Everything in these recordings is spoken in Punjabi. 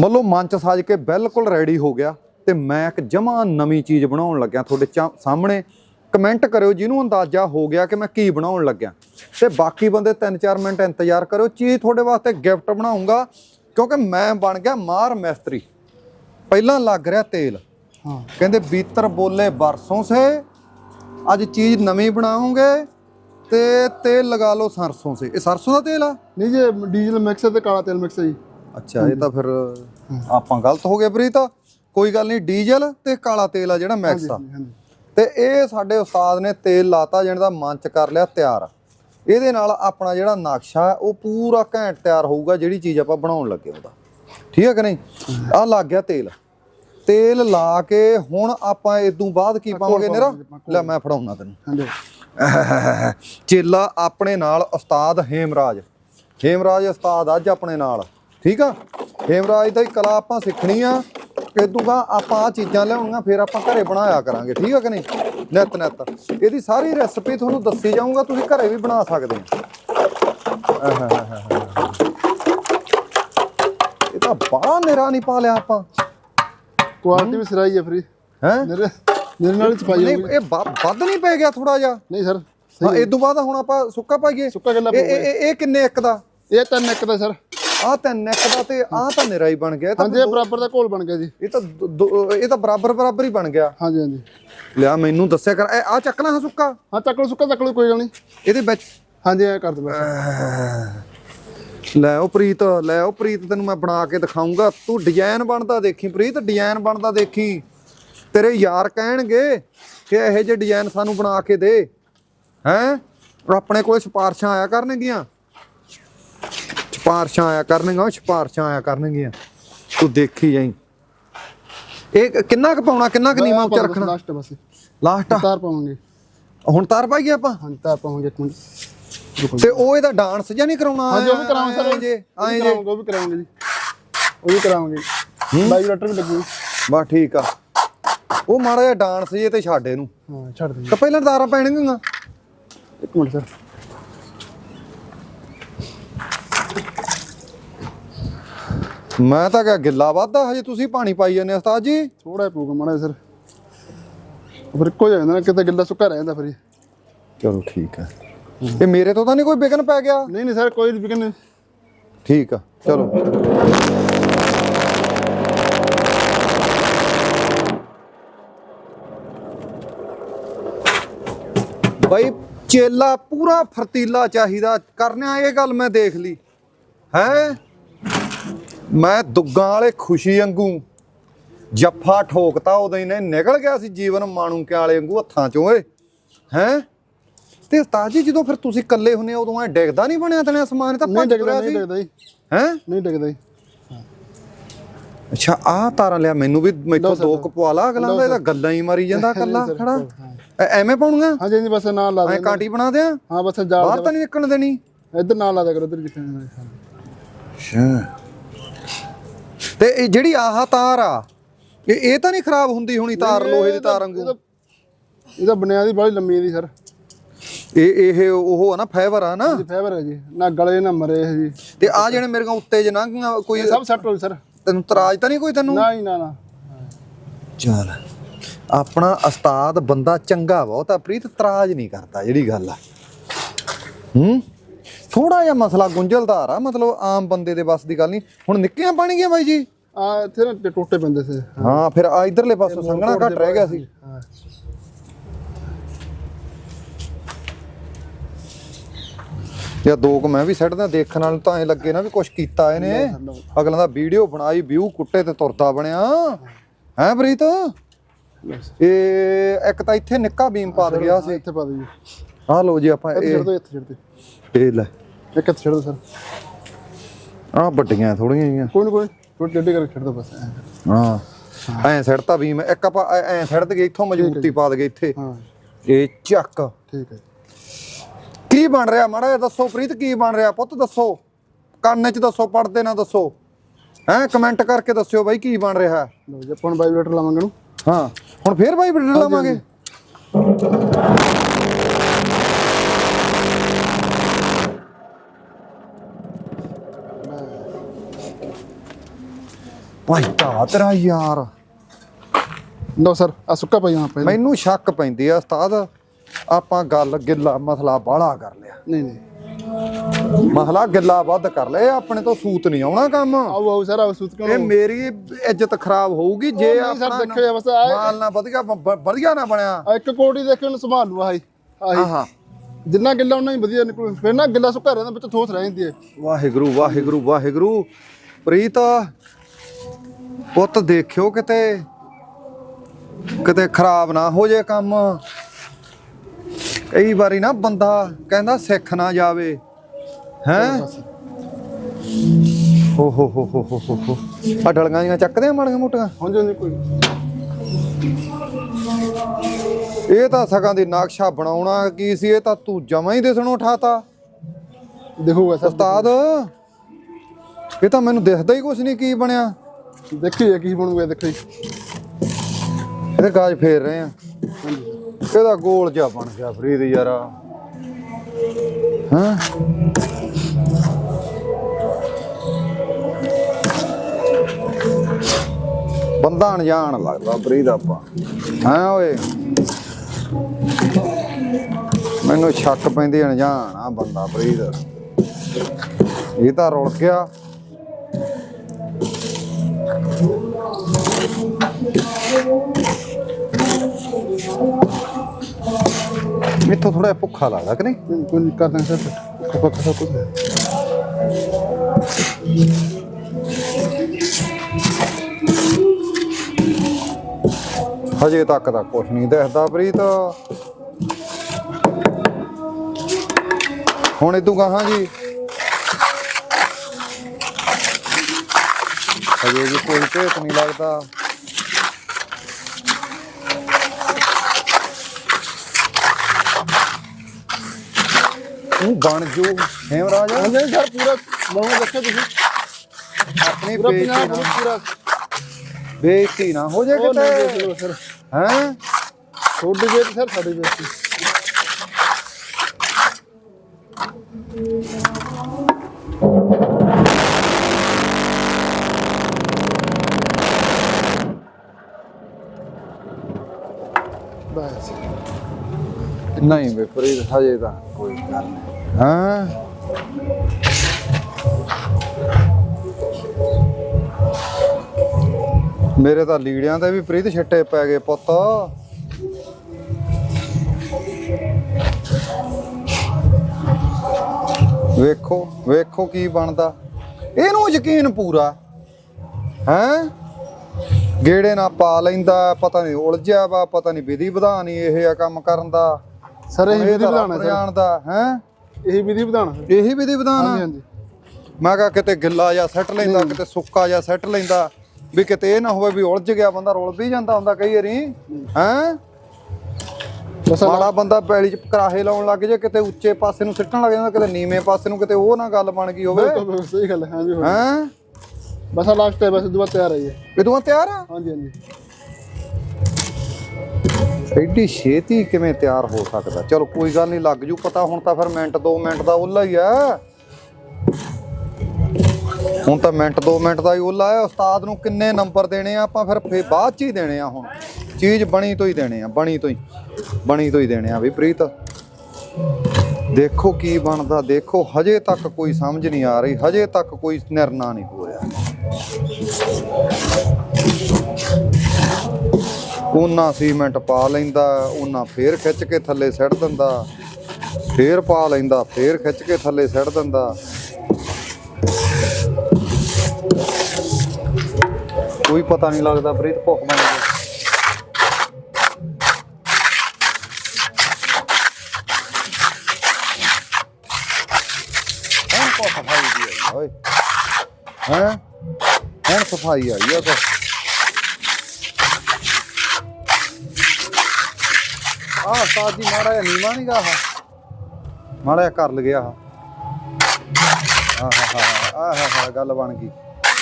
ਮੱਲੋ ਮੰਚ ਸਾਜ ਕੇ ਬਿਲਕੁਲ ਰੈਡੀ ਹੋ ਗਿਆ ਤੇ ਮੈਂ ਇੱਕ ਜਮਾ ਨਵੀਂ ਚੀਜ਼ ਬਣਾਉਣ ਲੱਗਿਆ ਤੁਹਾਡੇ ਸਾਹਮਣੇ। ਕਮੈਂਟ ਕਰਿਓ ਜਿਹਨੂੰ ਅੰਦਾਜ਼ਾ ਹੋ ਗਿਆ ਕਿ ਮੈਂ ਕੀ ਬਣਾਉਣ ਲੱਗਿਆ। ਤੇ ਬਾਕੀ ਬੰਦੇ 3-4 ਮਿੰਟ ਇੰਤਜ਼ਾਰ ਕਰਿਓ ਚੀਜ਼ ਤੁਹਾਡੇ ਵਾਸਤੇ ਗਿਫਟ ਬਣਾਉਂਗਾ ਕਿਉਂਕਿ ਮੈਂ ਬਣ ਗਿਆ ਮਾਰ ਮਿਸਤਰੀ। ਪਹਿਲਾਂ ਲੱਗ ਰਿਹਾ ਤੇਲ। ਹਾਂ। ਕਹਿੰਦੇ ਬੀਤਰ ਬੋਲੇ ਬਰਸੋਂ ਸੇ ਅੱਜ ਚੀਜ਼ ਨਵੀਂ ਬਣਾਉਂਗੇ ਤੇ ਤੇਲ ਲਗਾ ਲਓ ਸਰਸੋਂ ਸੇ। ਇਹ ਸਰਸੋਂ ਦਾ ਤੇਲ ਆ? ਨਹੀਂ ਜੀ ਡੀਜ਼ਲ ਮਿਕਸ ਤੇ ਕਾਲਾ ਤੇਲ ਮਿਕਸ ਹੈ ਜੀ। ਅੱਛਾ ਇਹ ਤਾਂ ਫਿਰ ਆਪਾਂ ਗਲਤ ਹੋ ਗਏ ਪ੍ਰੀਤ। ਕੋਈ ਗੱਲ ਨਹੀਂ ਡੀਜ਼ਲ ਤੇ ਕਾਲਾ ਤੇਲ ਆ ਜਿਹੜਾ ਮਿਕਸ ਆ। ਤੇ ਇਹ ਸਾਡੇ ਉਸਤਾਦ ਨੇ ਤੇਲ ਲਾਤਾ ਜਿਹਨਾਂ ਦਾ ਮੰਚ ਕਰ ਲਿਆ ਤਿਆਰ। ਇਹਦੇ ਨਾਲ ਆਪਣਾ ਜਿਹੜਾ ਨਕਸ਼ਾ ਉਹ ਪੂਰਾ ਘੈਂਟ ਤਿਆਰ ਹੋਊਗਾ ਜਿਹੜੀ ਚੀਜ਼ ਆਪਾਂ ਬਣਾਉਣ ਲੱਗੇ ਉਹਦਾ। ਠੀਕ ਹੈ ਕਿ ਨਹੀਂ? ਆ ਲੱਗ ਗਿਆ ਤੇਲ। ਤੇਲ ਲਾ ਕੇ ਹੁਣ ਆਪਾਂ ਇਸ ਤੋਂ ਬਾਅਦ ਕੀ ਪਾਵਾਂਗੇ ਨਿਰਾ ਲੈ ਮੈਂ ਫੜਾਉਣਾ ਤੈਨੂੰ। ਹਾਂਜੀ। ਚੇਲਾ ਆਪਣੇ ਨਾਲ ਉਸਤਾਦ ਹੇਮਰਾਜ। ਹੇਮਰਾਜ ਉਸਤਾਦ ਅੱਜ ਆਪਣੇ ਨਾਲ। ਠੀਕ ਆ? ਹੇਮਰਾਜ ਦਾ ਹੀ ਕਲਾ ਆਪਾਂ ਸਿੱਖਣੀ ਆ ਇਦੋਂ ਬਾਅਦ ਆਪਾਂ ਆ ਚੀਜ਼ਾਂ ਲਿਆਉਣੀਆਂ ਫਿਰ ਆਪਾਂ ਘਰੇ ਬਣਾਇਆ ਕਰਾਂਗੇ ਠੀਕ ਆ ਕਿ ਨਹੀਂ? ਨਿਤ ਨਿਤ। ਇਹਦੀ ਸਾਰੀ ਰੈਸਪੀ ਤੁਹਾਨੂੰ ਦੱਸੀ ਜਾਊਂਗਾ ਤੁਸੀਂ ਘਰੇ ਵੀ ਬਣਾ ਸਕਦੇ ਆ ਇਹ ਤਾਂ ਬੜਾ ਨਿਰਾ ਨਹੀਂ ਪਾ ਲਿਆ ਆਪਾਂ। ਕੁਆਲਿਟੀ ਵੀ ਸਿਰਾਈ ਹੈ ਫਰੀ। ਹੈ? ਮੇਰੇ ਮੇਰੇ ਨਾਲ ਹੀ ਛਪਾਈ ਨਹੀਂ ਇਹ ਵੱਧ ਨਹੀਂ ਪੈ ਗਿਆ ਥੋੜਾ ਜਿਹਾ। ਨਹੀਂ ਸਰ ਹਾਂ ਇਦੋਂ ਬਾਅਦ ਹੁਣ ਆਪਾਂ ਸੁੱਕਾ ਪਾਈਏ। ਸੁੱਕਾ ਕਿੰਨਾ ਇਹ ਇਹ- ਇਹ ਇਹ ਕਿੰਨੇ ਇੱਕ ਦਾ? ਇਹ ਤਾਂ ਇੱਕ ਦਾ ਸਰ। ਆਹ ਤਾਂ ਨੈਕ ਦਾ ਤੇ ਆਹ ਤਾਂ ਨਿਰਾ ਹੀ ਬਣ ਗਿਆ ਇਹ ਤਾਂ ਹਾਂਜੀ ਇਹ ਬਰਾਬਰ ਦਾ ਘੋਲ ਬਣ ਗਿਆ ਜੀ। ਇਹ ਤਾਂ ਦੋ- ਇਹ ਤਾਂ ਬਰਾਬਰ ਬਰਾਬਰ ਹੀ ਬਣ ਗਿਆ। ਹਾਂਜੀ ਹਾਂਜੀ। ਲਿਆ ਮੈਨੂੰ ਦੱਸਿਆ ਕਰ ਇਹ ਆਹ ਚੱਕਣਾ ਹੈ ਸੁੱਕਾ। ਹਾਂ ਚੱਕ ਲਓ ਸੁੱਕਾ ਚੱਕ ਲਓ ਕੋਈ ਗੱਲ ਨਹੀਂ। ਇਹਦੇ ਵਿੱਚ? ਹਾਂਜੀ ਇਹ ਕਰ ਦੋ ਬਸ। ਲੈ ਉਹ ਪ੍ਰੀਤ ਲੈ ਉਹ ਪ੍ਰੀਤ ਤੈਨੂੰ ਮੈਂ ਬਣਾ ਕੇ ਦਿਖਾਉਂਗਾ ਤੂੰ ਡਿਜ਼ਾਈਨ ਬਣਦਾ ਦੇਖੀ ਪ੍ਰੀਤ ਡਿਜ਼ਾਈਨ ਬਣਦਾ ਦੇਖੀ। ਤੇਰੇ ਯਾਰ ਕਹਿਣਗੇ ਕਿ ਇਹੋ ਜਿਹੇ ਡਿਜ਼ਾਈਨ ਸਾਨੂੰ ਬਣਾ ਕੇ ਦੇ। ਹੈਂ? ਆਪਣੇ ਕੋਲ ਸਿਫਾਰਸ਼ਾਂ ਆਇਆ ਕਰਨਗੀਆਂ। ਸਿਫਾਰਸ਼ਾਂ ਆਇਆ ਕਰਨਗੀਆਂ ਉਹ ਸਿਫਾਰਸ਼ਾਂ ਆਇਆ ਕਰਨਗੀਆਂ। ਤੂੰ ਦੇਖੀ ਜਾਈ। ਇਹ ਕਿੰਨਾ ਕੁ ਪਾਉਣਾ ਕਿੰਨਾ ਕੁ ਨੀਵਾਂ ਉੱਚਾ ਰੱਖਣਾ? ਲਾਸਟ ਬਸ। ਲਾਸਟ ਤਾਰ ਪਾਵਾਂਗੇ। ਹੁਣ ਤਾਰ ਪਾਈਏ ਆਪਾਂ? ਹਾਂਜੀ ਤਾਰ ਪਾਵਾਂਗੇ ਇੱਕ ਮਿੰਟ। ਤੇ ਉਹ ਇਹਦਾ ਡਾਂਸ ਜਾਂ ਨਹੀਂ ਕਰਾਉਣਾ ਹਾਂਜੀ ਉਹ ਵੀ ਕਰਾਵਾਂਗੇ ਸਰ। ਜੇ ਐਂ ਜੇ। ਉਹ ਵੀ ਕਰਾਵਾਂਗੇ ਜੀ। ਉਹ ਵੀ ਕਰਾਵਾਂਗੇ। ਬਾਈਓਲੈਟਰ ਵੀ ਲੱਗੂ ਬਸ ਠੀਕ ਆ। ਉਹ ਮਾੜਾ ਜਿਹਾ ਡਾਂਸ ਜੇ ਤੇ ਛੱਡ ਇਹਨੂੰ। ਹਾਂ ਛੱਡ ਦੇ ਤਾਂ ਪਹਿਲਾਂ ਤਾਰਾਂ ਪੈਣਗੀਆਂ। ਇੱਕ ਮਿੰਟ ਸਰ। ਮੈਂ ਤਾਂ ਕਿਹਾ ਗਿੱਲਾ ਵਾਧਾ ਹਜੇ ਤੁਸੀਂ ਪਾਣੀ ਪਾਈ ਜਾਂਦੇ ਉਸਤਾਦ ਜੀ। ਥੋੜਾ ਪਊਗਾ ਮਾੜਾ ਸਰ। ਫਿਰ ਹੋ ਜਾਂਦਾ ਨਾ ਕਿਤੇ ਗਿੱਲਾ ਸੁੱਕਾ ਰਹਿ ਜਾਂਦਾ ਫਿਰ। ਚਲੋ ਠੀਕ ਹੈ। ਇਹ ਮੇਰੇ ਤੋਂ ਤਾਂ ਨਹੀਂ ਕੋਈ ਵਿਗਨ ਪੈ ਗਿਆ? ਨਹੀਂ ਨਹੀਂ ਸਰ ਕੋਈ ਵੀ ਨਹੀਂ ਠੀਕ ਆ ਚਲੋ। ਬਈ ਚੇਲਾ ਪੂਰਾ ਫਰਤੀਲਾ ਚਾਹੀਦਾ। ਕਰਨਿਆ ਇਹ ਗੱਲ ਮੈਂ ਦੇਖ ਲਈ। ਹੈ? ਮੈਂ ਦੁੱਗਾਂ ਵਾਲੇ ਖੁਸ਼ੀ ਵਾਂਗੂ ਜੱਫਾ ਠੋਕਤਾ ਉਦੋਂ ਹੀ ਨੇ ਨਿਕਲ ਗਿਆ ਸੀ ਜੀਵਨ ਮਾਣੂ ਵਾਲੇ ਵਾਂਗੂ ਹੱਥਾਂ ਚੋਂ ਓਏ ਹੈ? ਤੇ ਉਸਤਾਦ ਜੀ ਜਦੋਂ ਫਿਰ ਤੁਸੀਂ ਇਕੱਲੇ ਹੁੰਨੇ ਹੋ ਉਦੋਂ ਐ ਡਿੱਗਦਾ ਨਹੀਂ ਬਣਿਆ ਤਨੇ ਸਮਾਨ ਤਾਂ ਨਹੀਂ ਡਿੱਗਦਾ ਨਹੀਂ ਡਿੱਗਦਾ ਜੀ। ਹੈ? ਨਹੀਂ ਡਿੱਗਦਾ ਜੀ। ਅੱਛਾ ਆਹ ਤਾਰਾਂ ਲਿਆ ਮੈਨੂੰ ਵੀ ਮੈਥੋਂ ਦੋ ਕੁ ਪਵਾ ਲਾ ਅਗਲਾ ਦਾ ਇਹਦਾ ਗੱਲਾਂ ਹੀ ਮਾਰੀ ਜਾਂਦਾ ਕੱਲਾ ਖੜਾ। ਐ- ਐਵੇਂ ਪਾਉਣੀਆਂ ਹਾਂਜੀ ਹਾਂਜੀ ਬਸ ਨਾਲ ਲਾ ਐ ਦੇ ਕਾਂਟੀ ਬਣਾ ਦਿਆਂ? ਹਾਂ ਬਸ ਜਾਲ ਬਾਹਰ ਤਾਂ ਨਹੀਂ ਨਿਕਲਣ ਦੇਣੀ? ਇੱਧਰ ਨਾਲ ਲਾ ਦਿਆ ਕਰੋ ਇੱਧਰ ਜਿੱਥੇ ਅੱਛਾ। ਤੇ ਇਹ ਜਿਹੜੀ ਆਹ ਤਾਰ ਆ ਇਹ ਇਹ ਤਾਂ ਨਹੀਂ ਖਰਾਬ ਹੁੰਦੀ ਹੋਣੀ ਤਾਰ ਲੋਹੇ ਦੀ ਤਾਰ ਵਾਂਗੂ? ਇਹਦਾ ਬੁਨਿਆਦੀ ਬੜੀ ਲੰਮੀ ਹੈ ਦੀ ਸਰ। ਇਹ ਇਹ ਉਹ ਆ ਨਾ ਫਾਈਬਰ ਆ ਨਾ? ਇਹ ਫਾਈਬਰ ਹੈ ਜੀ। ਨਾ ਗਲੇ ਨਾ ਮਰੇ ਇਹ ਜੀ। ਤੇ ਆ ਜਿਹੜੇ ਮੇਰੇ ਕੋਲ ਉੱਤੇ ਜਨਾਂਗੀਆਂ ਕੋਈ ਇਹ ਸਭ ਸੈੱਟ ਹੋ ਗਈ ਸਰ। ਤੈਨੂੰ ਤਰਾਜ ਤਾਂ ਨਹੀਂ ਕੋਈ ਤੈਨੂੰ? ਨਾ ਹੀ ਨਾ ਨਾ। ਚੱਲ ਆਪਣਾ ਉਸਤਾਦ ਬੰਦਾ ਚੰਗਾ ਬਹੁਤ ਆ ਪ੍ਰੀਤ ਤਰਾਜ ਨਹੀਂ ਕਰਦਾ ਜਿਹੜੀ ਗੱਲ ਆ। ਹੂੰ? ਥੋੜਾ ਜਿਹਾ ਮਸਲਾ ਗੁੰਝਲਦਾਰ ਆ ਮਤਲਬ ਆਮ ਬੰਦੇ ਦੇ ਬਸ ਦੀ ਗੱਲ ਨਹੀਂ। ਹੁਣ ਨਿੱਕੀਆਂ ਬਣ ਗਈਆਂ ਬਾਈ ਜੀ? ਆ ਇੱਥੇ ਨਾ ਟੋਟੇ ਪੈਂਦੇ ਸੀ। ਹਾਂ ਫਿਰ ਆ ਇਧਰਲੇ ਪਾਸੋਂ ਸੰਘਣਾ ਘੱਟ ਰਹਿ ਗਿਆ ਸੀ। ਹਾਂ। ਜਾਂ ਦੋ ਕੁ ਮੈਂ ਵੀ ਸੱਟਦਾ ਦੇਖਣ ਨਾਲ ਤਾਂ ਐ ਲੱਗੇ ਨਾ ਵੀ ਕੁਝ ਕੀਤਾ ਇਹਨੇ। ਅਗਲਾ ਦਾ ਵੀਡੀਓ ਬਣਾਈ ਵਿਊ ਕੁੱਟੇ ਤੇ ਤੁਰਦਾ ਬਣਿਆ। ਹੈ ਪ੍ਰੀਤ? ਇਹ ਇੱਕ ਤਾਂ ਇੱਥੇ ਨਿੱਕਾ ਬੀਮ ਪਾ ਗਿਆ ਸੀ। ਇੱਥੇ ਪਾ ਜੀ। ਆਹ ਲਓ ਜੀ ਆਪਾਂ ਇੱਥੇ ਇਹ ਛੱਡ ਦਿਓ ਇੱਥੇ ਛੱਡ ਦਿਓ। ਇਹ ਲੈ। ਇੱਕ ਇੱਥੇ ਛੱਡ ਦਿਓ ਸਰ। ਆਹ ਵੱਡੀਆਂ ਥੋੜੀਆਂ ਜਿਹੀਆਂ। ਕੋਈ ਨਹੀਂ ਕੋਈ ਥੋੜੀ ਟੇਢੀ ਕਰਕੇ ਛੱਡ ਦਿਓ ਬਸ ਐਂ। ਹਾਂ। ਐਂ ਸੜਤਾ ਬੀਮ ਇੱਕ ਆਪਾਂ ਐ- ਐਂ ਗਏ ਇੱਥੋਂ ਮਜ਼ਬੂਤੀ ਪਾ ਦਗੇ ਇੱਥੇ। ਹਾਂ। ਇਹ ਚੱਕ। ਠੀਕ ਹੈ ਕੀ ਬਣ ਰਿਹਾ? ਮਾੜਾ ਜਿਹਾ ਦੱਸੋ ਪ੍ਰੀਤ ਕੀ ਬਣ ਰਿਹਾ? ਪੁੱਤ ਦੱਸੋ। ਕੰਨ 'ਚ ਦੱਸੋ ਪੜਦੇ ਨਾ ਦੱਸੋ। ਹੈਂ ਕਮੈਂਟ ਕਰਕੇ ਦੱਸਿਓ ਬਾਈ ਕੀ ਬਣ ਰਿਹਾ? ਲਓ ਜੀ ਆਪਾਂ ਬਾਈਓਲੈਟਰ ਲਾਵਾਂਗੇ ਨੂੰ ਹਾਂ। ਹੁਣ ਫੇਰ ਬਾਈ ਬਟਨ ਲਾਵਾਂਗੇ? ਭਾਈ ਤਾਂ ਤੇਰਾ ਯਾਰ। ਲਓ ਸਰ ਆ ਸੁੱਕਾ ਪਈ ਜਾਣਾ ਪਹਿਲਾਂ। ਮੈਨੂੰ ਸ਼ੱਕ ਪੈਂਦੀ ਆ ਉਸਤਾਦ ਆਪਾਂ ਗੱਲ ਗਿੱਲਾ ਮਸਲਾ ਬਾਹਲਾ ਕਰ ਲਿਆ। ਨਹੀਂ ਨਹੀਂ। ਮਸਲਾ ਗਿੱਲਾ ਵੱਧ ਕਰ ਲਿਆ ਆਪਣੇ ਤੋਂ ਸੂਤ ਨਹੀਂ ਆਉਣਾ ਕੰਮ। ਆਓ ਆਓ ਸਰ ਆਓ ਸੁੱਤ ਇਹ ਕਿਉਂ ਮੇਰੀ ਇੱਜ਼ਤ ਖਰਾਬ ਹੋਊਗੀ ਜੇ ਨਹੀਂ ਸਰ, ਆਪਣਾ ਦੇਖਿਓ ਬਸ ਆਹ- ਮਾਲ ਨਾ ਵਧੀਆ ਬ- ਵਧੀਆ ਨਾ ਬਣਿਆ। ਆ ਇੱਕ ਕੋਟੀ ਦੇਖ ਕੇ ਉਹਨੂੰ ਸੰਭਾਲ ਲੂ ਆਹੀ ਆਹੀ ਆਹਾ। ਜਿੰਨਾ ਗਿੱਲਾ ਉਹਨਾਂ ਹੀ ਵਧੀਆ ਨਿਕਲੂ। ਫਿਰ ਨਾ ਗਿੱਲਾ ਸੁੱਕਾ ਰਹਿੰਦਾ ਵਿੱਚ ਠੋਸ ਰਹਿ ਜਾਂਦੀ ਹੈ। ਵਾਹਿਗੁਰੂ ਵਾਹਿਗੁਰੂ ਵਾਹਿਗੁਰੂ। ਪ੍ਰੀਤ ਪੁੱਤ ਦੇਖਿਓ ਕਿਤੇ ਕਿਤੇ ਖਰਾਬ ਨਾ ਹੋ ਜੇ ਕੰਮ। ਕਈ ਵਾਰੀ ਨਾ ਬੰਦਾ ਕਹਿੰਦਾ ਸਿੱਖ ਨਾ ਜਾਵੇ ਹੈ? ਹੋ ਹੋ ਹੋ ਹੋ ਹੋ ਹੋ ਆ ਡਲਗਾਂ ਦੀਆਂ ਚੱਕਦੇ ਆ ਮਾੜੀਆਂ ਮੋਟੀਆਂ? ਹਾਂਜੀ ਹਾਂਜੀ ਕੋਈ ਇਹ ਤਾਂ ਸਗਾਂ ਦੀ ਨਕਸ਼ਾ ਬਣਾਉਣਾ ਕੀ ਸੀ ਇਹ ਤਾਂ ਤੂੰ ਜਮਾਂ ਹੀ ਦਿਸਣੋਂ ਉਠਾਤਾ। ਦੇਖੋਗਾ ਉਸਤਾਦ ਇਹ ਤਾਂ ਮੈਨੂੰ ਦਿਖਦਾ ਹੀ ਕੁਛ ਨਹੀਂ ਕੀ ਬਣਿਆ। ਦੇਖੀਏ ਕੀ ਬਣੂਗਾ, ਦੇਖੋ। ਇਹਦੇ ਗਾਜ ਫੇਰ ਰਹੇ ਆ। ਇਹਦਾ ਗੋਲ ਜਿਹਾ ਬਣ ਗਿਆ, ਫਰੀਦ ਯਾਰ। ਹਾਂ? ਬੰਦਾ ਅਣਜਾਣ ਲੱਗਦਾ, ਫਰੀਦ ਆਪਾਂ। ਹਾਂ ਓਏ? ਮੈਨੂੰ ਸ਼ੱਕ ਪੈਂਦੀ, ਅਣਜਾਣ ਆ ਬੰਦਾ, ਫਰੀਦ। ਇਹ ਤਾਂ ਰੁਲ ਗਿਆ। ਮੈਥੋਂ ਥੋੜਾ ਭੁੱਖਾ ਲੱਗਦਾ ਕਿ ਨਹੀਂ? ਕੋਈ- ਨਹੀਂ ਕਰਦਾ ਸਰ। ਕੱਪਾ ਕੱਪਾ ਕੁਝ ਹੈ। ਹਜੇ ਤੱਕ ਤਾਂ ਕੁਛ ਨਹੀਂ ਦਿਖਦਾ ਪ੍ਰੀਤ। ਹੁਣ ਇਦੋਂ ਕਹਾਂ ਜੀ? ਹਜੇ ਵੀ ਕੋਈ ਭੇਤ ਨਹੀਂ ਲੱਗਦਾ। ਉਹ ਬਣ ਜੂ। ਹੇਮਰਾਜ ਹਾਂਜੀ ਸਰ ਪੂਰਾ ਬਣੂਗਾ ਦੇਖੋ ਤੁਸੀਂ। ਆਪਣੀ ਬੇਇੱਜ਼ਤੀ ਨਾ। ਪੂਰਾ। ਬੇਇੱਜ਼ਤੀ ਨਾ ਹੋ ਜੇ ਉਹ ਨਹੀਂ ਦੇਖ ਕਿਤੇ ਹੈ? ਤੁਹਾਡੀ ਬੇਇੱਜ਼ਤੀ ਸਰ ਸਾਡੀ ਬੇਇੱਜ਼ਤੀ। ਨਹੀਂ ਵੇ ਫਰੀਦ ਹਜੇ ਤਾਂ ਕੋਈ ਗੱਲ ਨਹੀਂ। ਹਾਂ। ਮੇਰੇ ਤਾਂ ਲੀੜਿਆਂ ਤੇ ਵੀ ਪ੍ਰੀਤ ਛੱਟੇ ਪੈ ਗਏ ਪੁੱਤ। ਵੇਖੋ ਵੇਖੋ ਕੀ ਬਣਦਾ। ਇਹਨੂੰ ਯਕੀਨ ਪੂਰਾ। ਹੈ? ਗੇੜੇ ਨਾ ਪਾ ਲੈਂਦਾ ਪਤਾ ਨਹੀਂ ਉਲਝਿਆ ਵਾ ਪਤਾ ਨਹੀਂ ਵਿਧੀ ਵਿਧਾਨ ਹੀ ਇਹ ਆ ਕੰਮ ਕਰਨ ਦਾ। ਸਰ ਇਹ ਵਿਧੀ ਵਿਧਾਨ ਹੈ ਸਰ। ਜਾਣਦਾ ਹੈ? ਇਹ ਵਿਧੀ ਵਿਧਾਨ ਹੈ ਇਹੀ ਵਿਧੀ ਵਿਧਾਨ ਹਾਂਜੀ ਆ ਹਾਂਜੀ। ਮੈਂ ਕਿਹਾ ਕਿਤੇ ਗਿੱਲਾ ਜਾਂ ਸੱਟ ਲੈਂਦਾ ਕਿਤੇ ਸੁੱਕਾ ਜਾਂ ਸੱਟ ਲੈਂਦਾ ਵੀ ਕਿਤੇ ਇਹ ਨਾ ਹੋਵੇ ਵੀ ਉਲਝ ਗਿਆ ਬੰਦਾ ਰੁਲ ਵੀ ਜਾਂਦਾ ਹੁੰਦਾ ਕਈ ਵਾਰੀ ਹੈ? ਮਾੜਾ ਬੰਦਾ ਪੈਲੀ ਚ ਕਰਾਹੇ ਲਾਉਣ ਲੱਗ ਜੇ ਕਿਤੇ ਉੱਚੇ ਪਾਸੇ ਨੂੰ ਸਿੱਟਣ ਲੱਗ ਜਾਂਦਾ ਕਿਤੇ ਨੀਵੇਂ ਪਾਸੇ ਨੂੰ ਕਿਤੇ ਉਹ ਨਾ ਗੱਲ ਬਣ ਗਈ ਹੋਵੇ। ਬਿਲਕੁਲ ਸਹੀ ਗੱਲ ਹੈ ਹਾਂਜੀ। ਹੈ? ਬਸ ਆ ਲਾਸਟ ਹੈ ਬਸ ਦੁਬਾਰਾ ਤਿਆਰ ਹੈ ਵੀ ਤੂੰ ਤਿਆਰ ਆ? ਹਾਂਜੀ ਹਾਂਜੀ। ਐਡੀ ਛੇਤੀ ਕਿਵੇਂ ਤਿਆਰ ਹੋ ਸਕਦਾ? ਚਲੋ ਕੋਈ ਗੱਲ ਨਹੀਂ, ਲੱਗ ਜੂ, ਪਤਾ ਹੁਣ ਤਾਂ ਫਿਰ ਮਿੰਟ 2 ਮਿੰਟ ਦਾ ਉੱਲਾ ਹੀ ਆ। ਹੁਣ ਤਾਂ ਮਿੰਟ 2 ਮਿੰਟ ਦਾ ਹੀ ਉੱਲਾ ਆ। ਉਸਤਾਦ ਨੂੰ ਕਿੰਨੇ ਨੰਬਰ ਦੇਣੇ ਆ? ਆਪਾਂ ਫਿਰ ਫੇ ਬਾਅਦ ਚ ਹੀ ਦੇਣੇ ਆ ਹੁਣ। ਚੀਜ਼ ਬਣੀ ਤੋਂ ਹੀ ਦੇਣੇ ਆ, ਬਣੀ ਤੋਂ ਹੀ, ਬਣੀ ਤੋਂ ਹੀ ਦੇਣੇ ਆ ਵੀ ਪ੍ਰੀਤ। ਦੇਖੋ ਕੀ ਬਣਦਾ, ਦੇਖੋ ਹਜੇ ਤੱਕ ਕੋਈ ਸਮਝ ਨਹੀਂ ਆ ਰਹੀ, ਹਜੇ ਤੱਕ ਕੋਈ ਨਿਰਣਾ ਨਹੀਂ ਹੋ ਰਿਹਾ। ਉਹਨਾਂ ਸੀਮੈਂਟ ਪਾ ਲੈਂਦਾ, ਉਹਨਾਂ ਫੇਰ ਖਿੱਚ ਕੇ ਥੱਲੇ ਸੱਟ ਦਿੰਦਾ, ਫੇਰ ਪਾ ਲੈਂਦਾ, ਫੇਰ ਖਿੱਚ ਕੇ ਥੱਲੇ ਸੱਟ ਦਿੰਦਾ। ਕੋਈ ਪਤਾ ਨਹੀਂ ਲੱਗਦਾ ਪ੍ਰੀਤ ਭੁੱਖ ਬਣ ਗਈ। ਹੁਣ ਕੋ ਸਫ਼ਾਈ ਦੀ ਆਈ ਆ ਓਏ। ਹੈ? ਹੁਣ ਸਫ਼ਾਈ ਆਈ ਆ ਕੋ ਆਹ ਸਾਜੀ ਮਾੜਾ ਜਿਹਾ ਨੀਵਾ ਨਹੀਂ ਗਾ ਆਹ। ਮਾੜਾ ਜਿਹਾ ਕਰ ਲਗਿਆ ਆਹ। ਆਹ ਹਾ ਆਹ ਹਾ ਗੱਲ ਬਣ ਗਈ।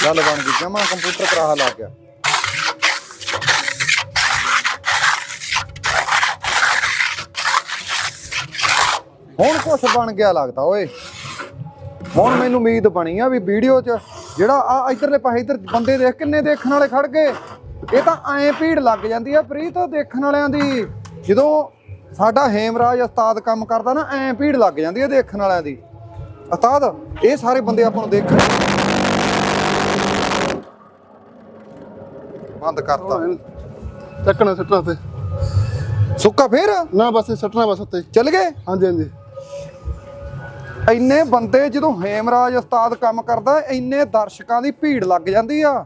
ਗੱਲ ਬਣ ਗਈ। ਜਮਾ ਕੰਪਿਊਟਰ ਕਰਾਹਾ ਲੱਗ ਗਿਆ। ਹੁਣ ਕੁਛ ਬਣ ਗਿਆ ਲੱਗਦਾ, ਓਏ। ਹੁਣ ਮੈਨੂੰ ਉਮੀਦ ਬਣੀ ਆ ਵੀ ਵੀਡੀਓ 'ਚ ਜਿਹੜਾ ਆ ਇਧਰਲੇ ਪਾਸੇ ਇਧਰ ਬੰਦੇ ਦੇਖ ਕਿੰਨੇ ਦੇਖਣ ਵਾਲੇ ਖੜ ਗਏ। ਇਹ ਤਾਂ ਐਂ ਭੀੜ ਲੱਗ ਜਾਂਦੀ ਆ ਪ੍ਰੀਤ ਦੇਖਣ ਵਾਲਿਆਂ ਦੀ। ਜਦੋਂ ਸਾਡਾ ਹੇਮਰਾਜ ਉਸਤਾਦ ਕੰਮ ਕਰਦਾ ਨਾ ਐਂ ਭੀੜ ਲੱਗ ਜਾਂਦੀ ਆ ਦੇਖਣ ਵਾਲਿਆਂ ਦੀ। ਉਸਤਾਦ ਇਹ ਸਾਰੇ ਬੰਦੇ ਆਪਾਂ ਨੂੰ ਦੇਖਣ ਬੰਦ ਕਰਤਾ। ਚੱਕਣਾ ਸੱਟਣਾ ਤੇ ਸੁੱਕਾ ਫੇਰ? ਨਾ ਬਸ ਸੱਟਣਾ ਬਸ ਉੱਤੇ। ਚੱਲ ਗਏ? ਹਾਂਜੀ ਹਾਂਜੀ। ਇੰਨੇ ਬੰਦੇ ਜਦੋਂ ਹੇਮਰਾਜ ਉਸਤਾਦ ਕੰਮ ਕਰਦਾ ਇੰਨੇ ਦਰਸ਼ਕਾਂ ਦੀ ਭੀੜ ਲੱਗ ਜਾਂਦੀ ਆ।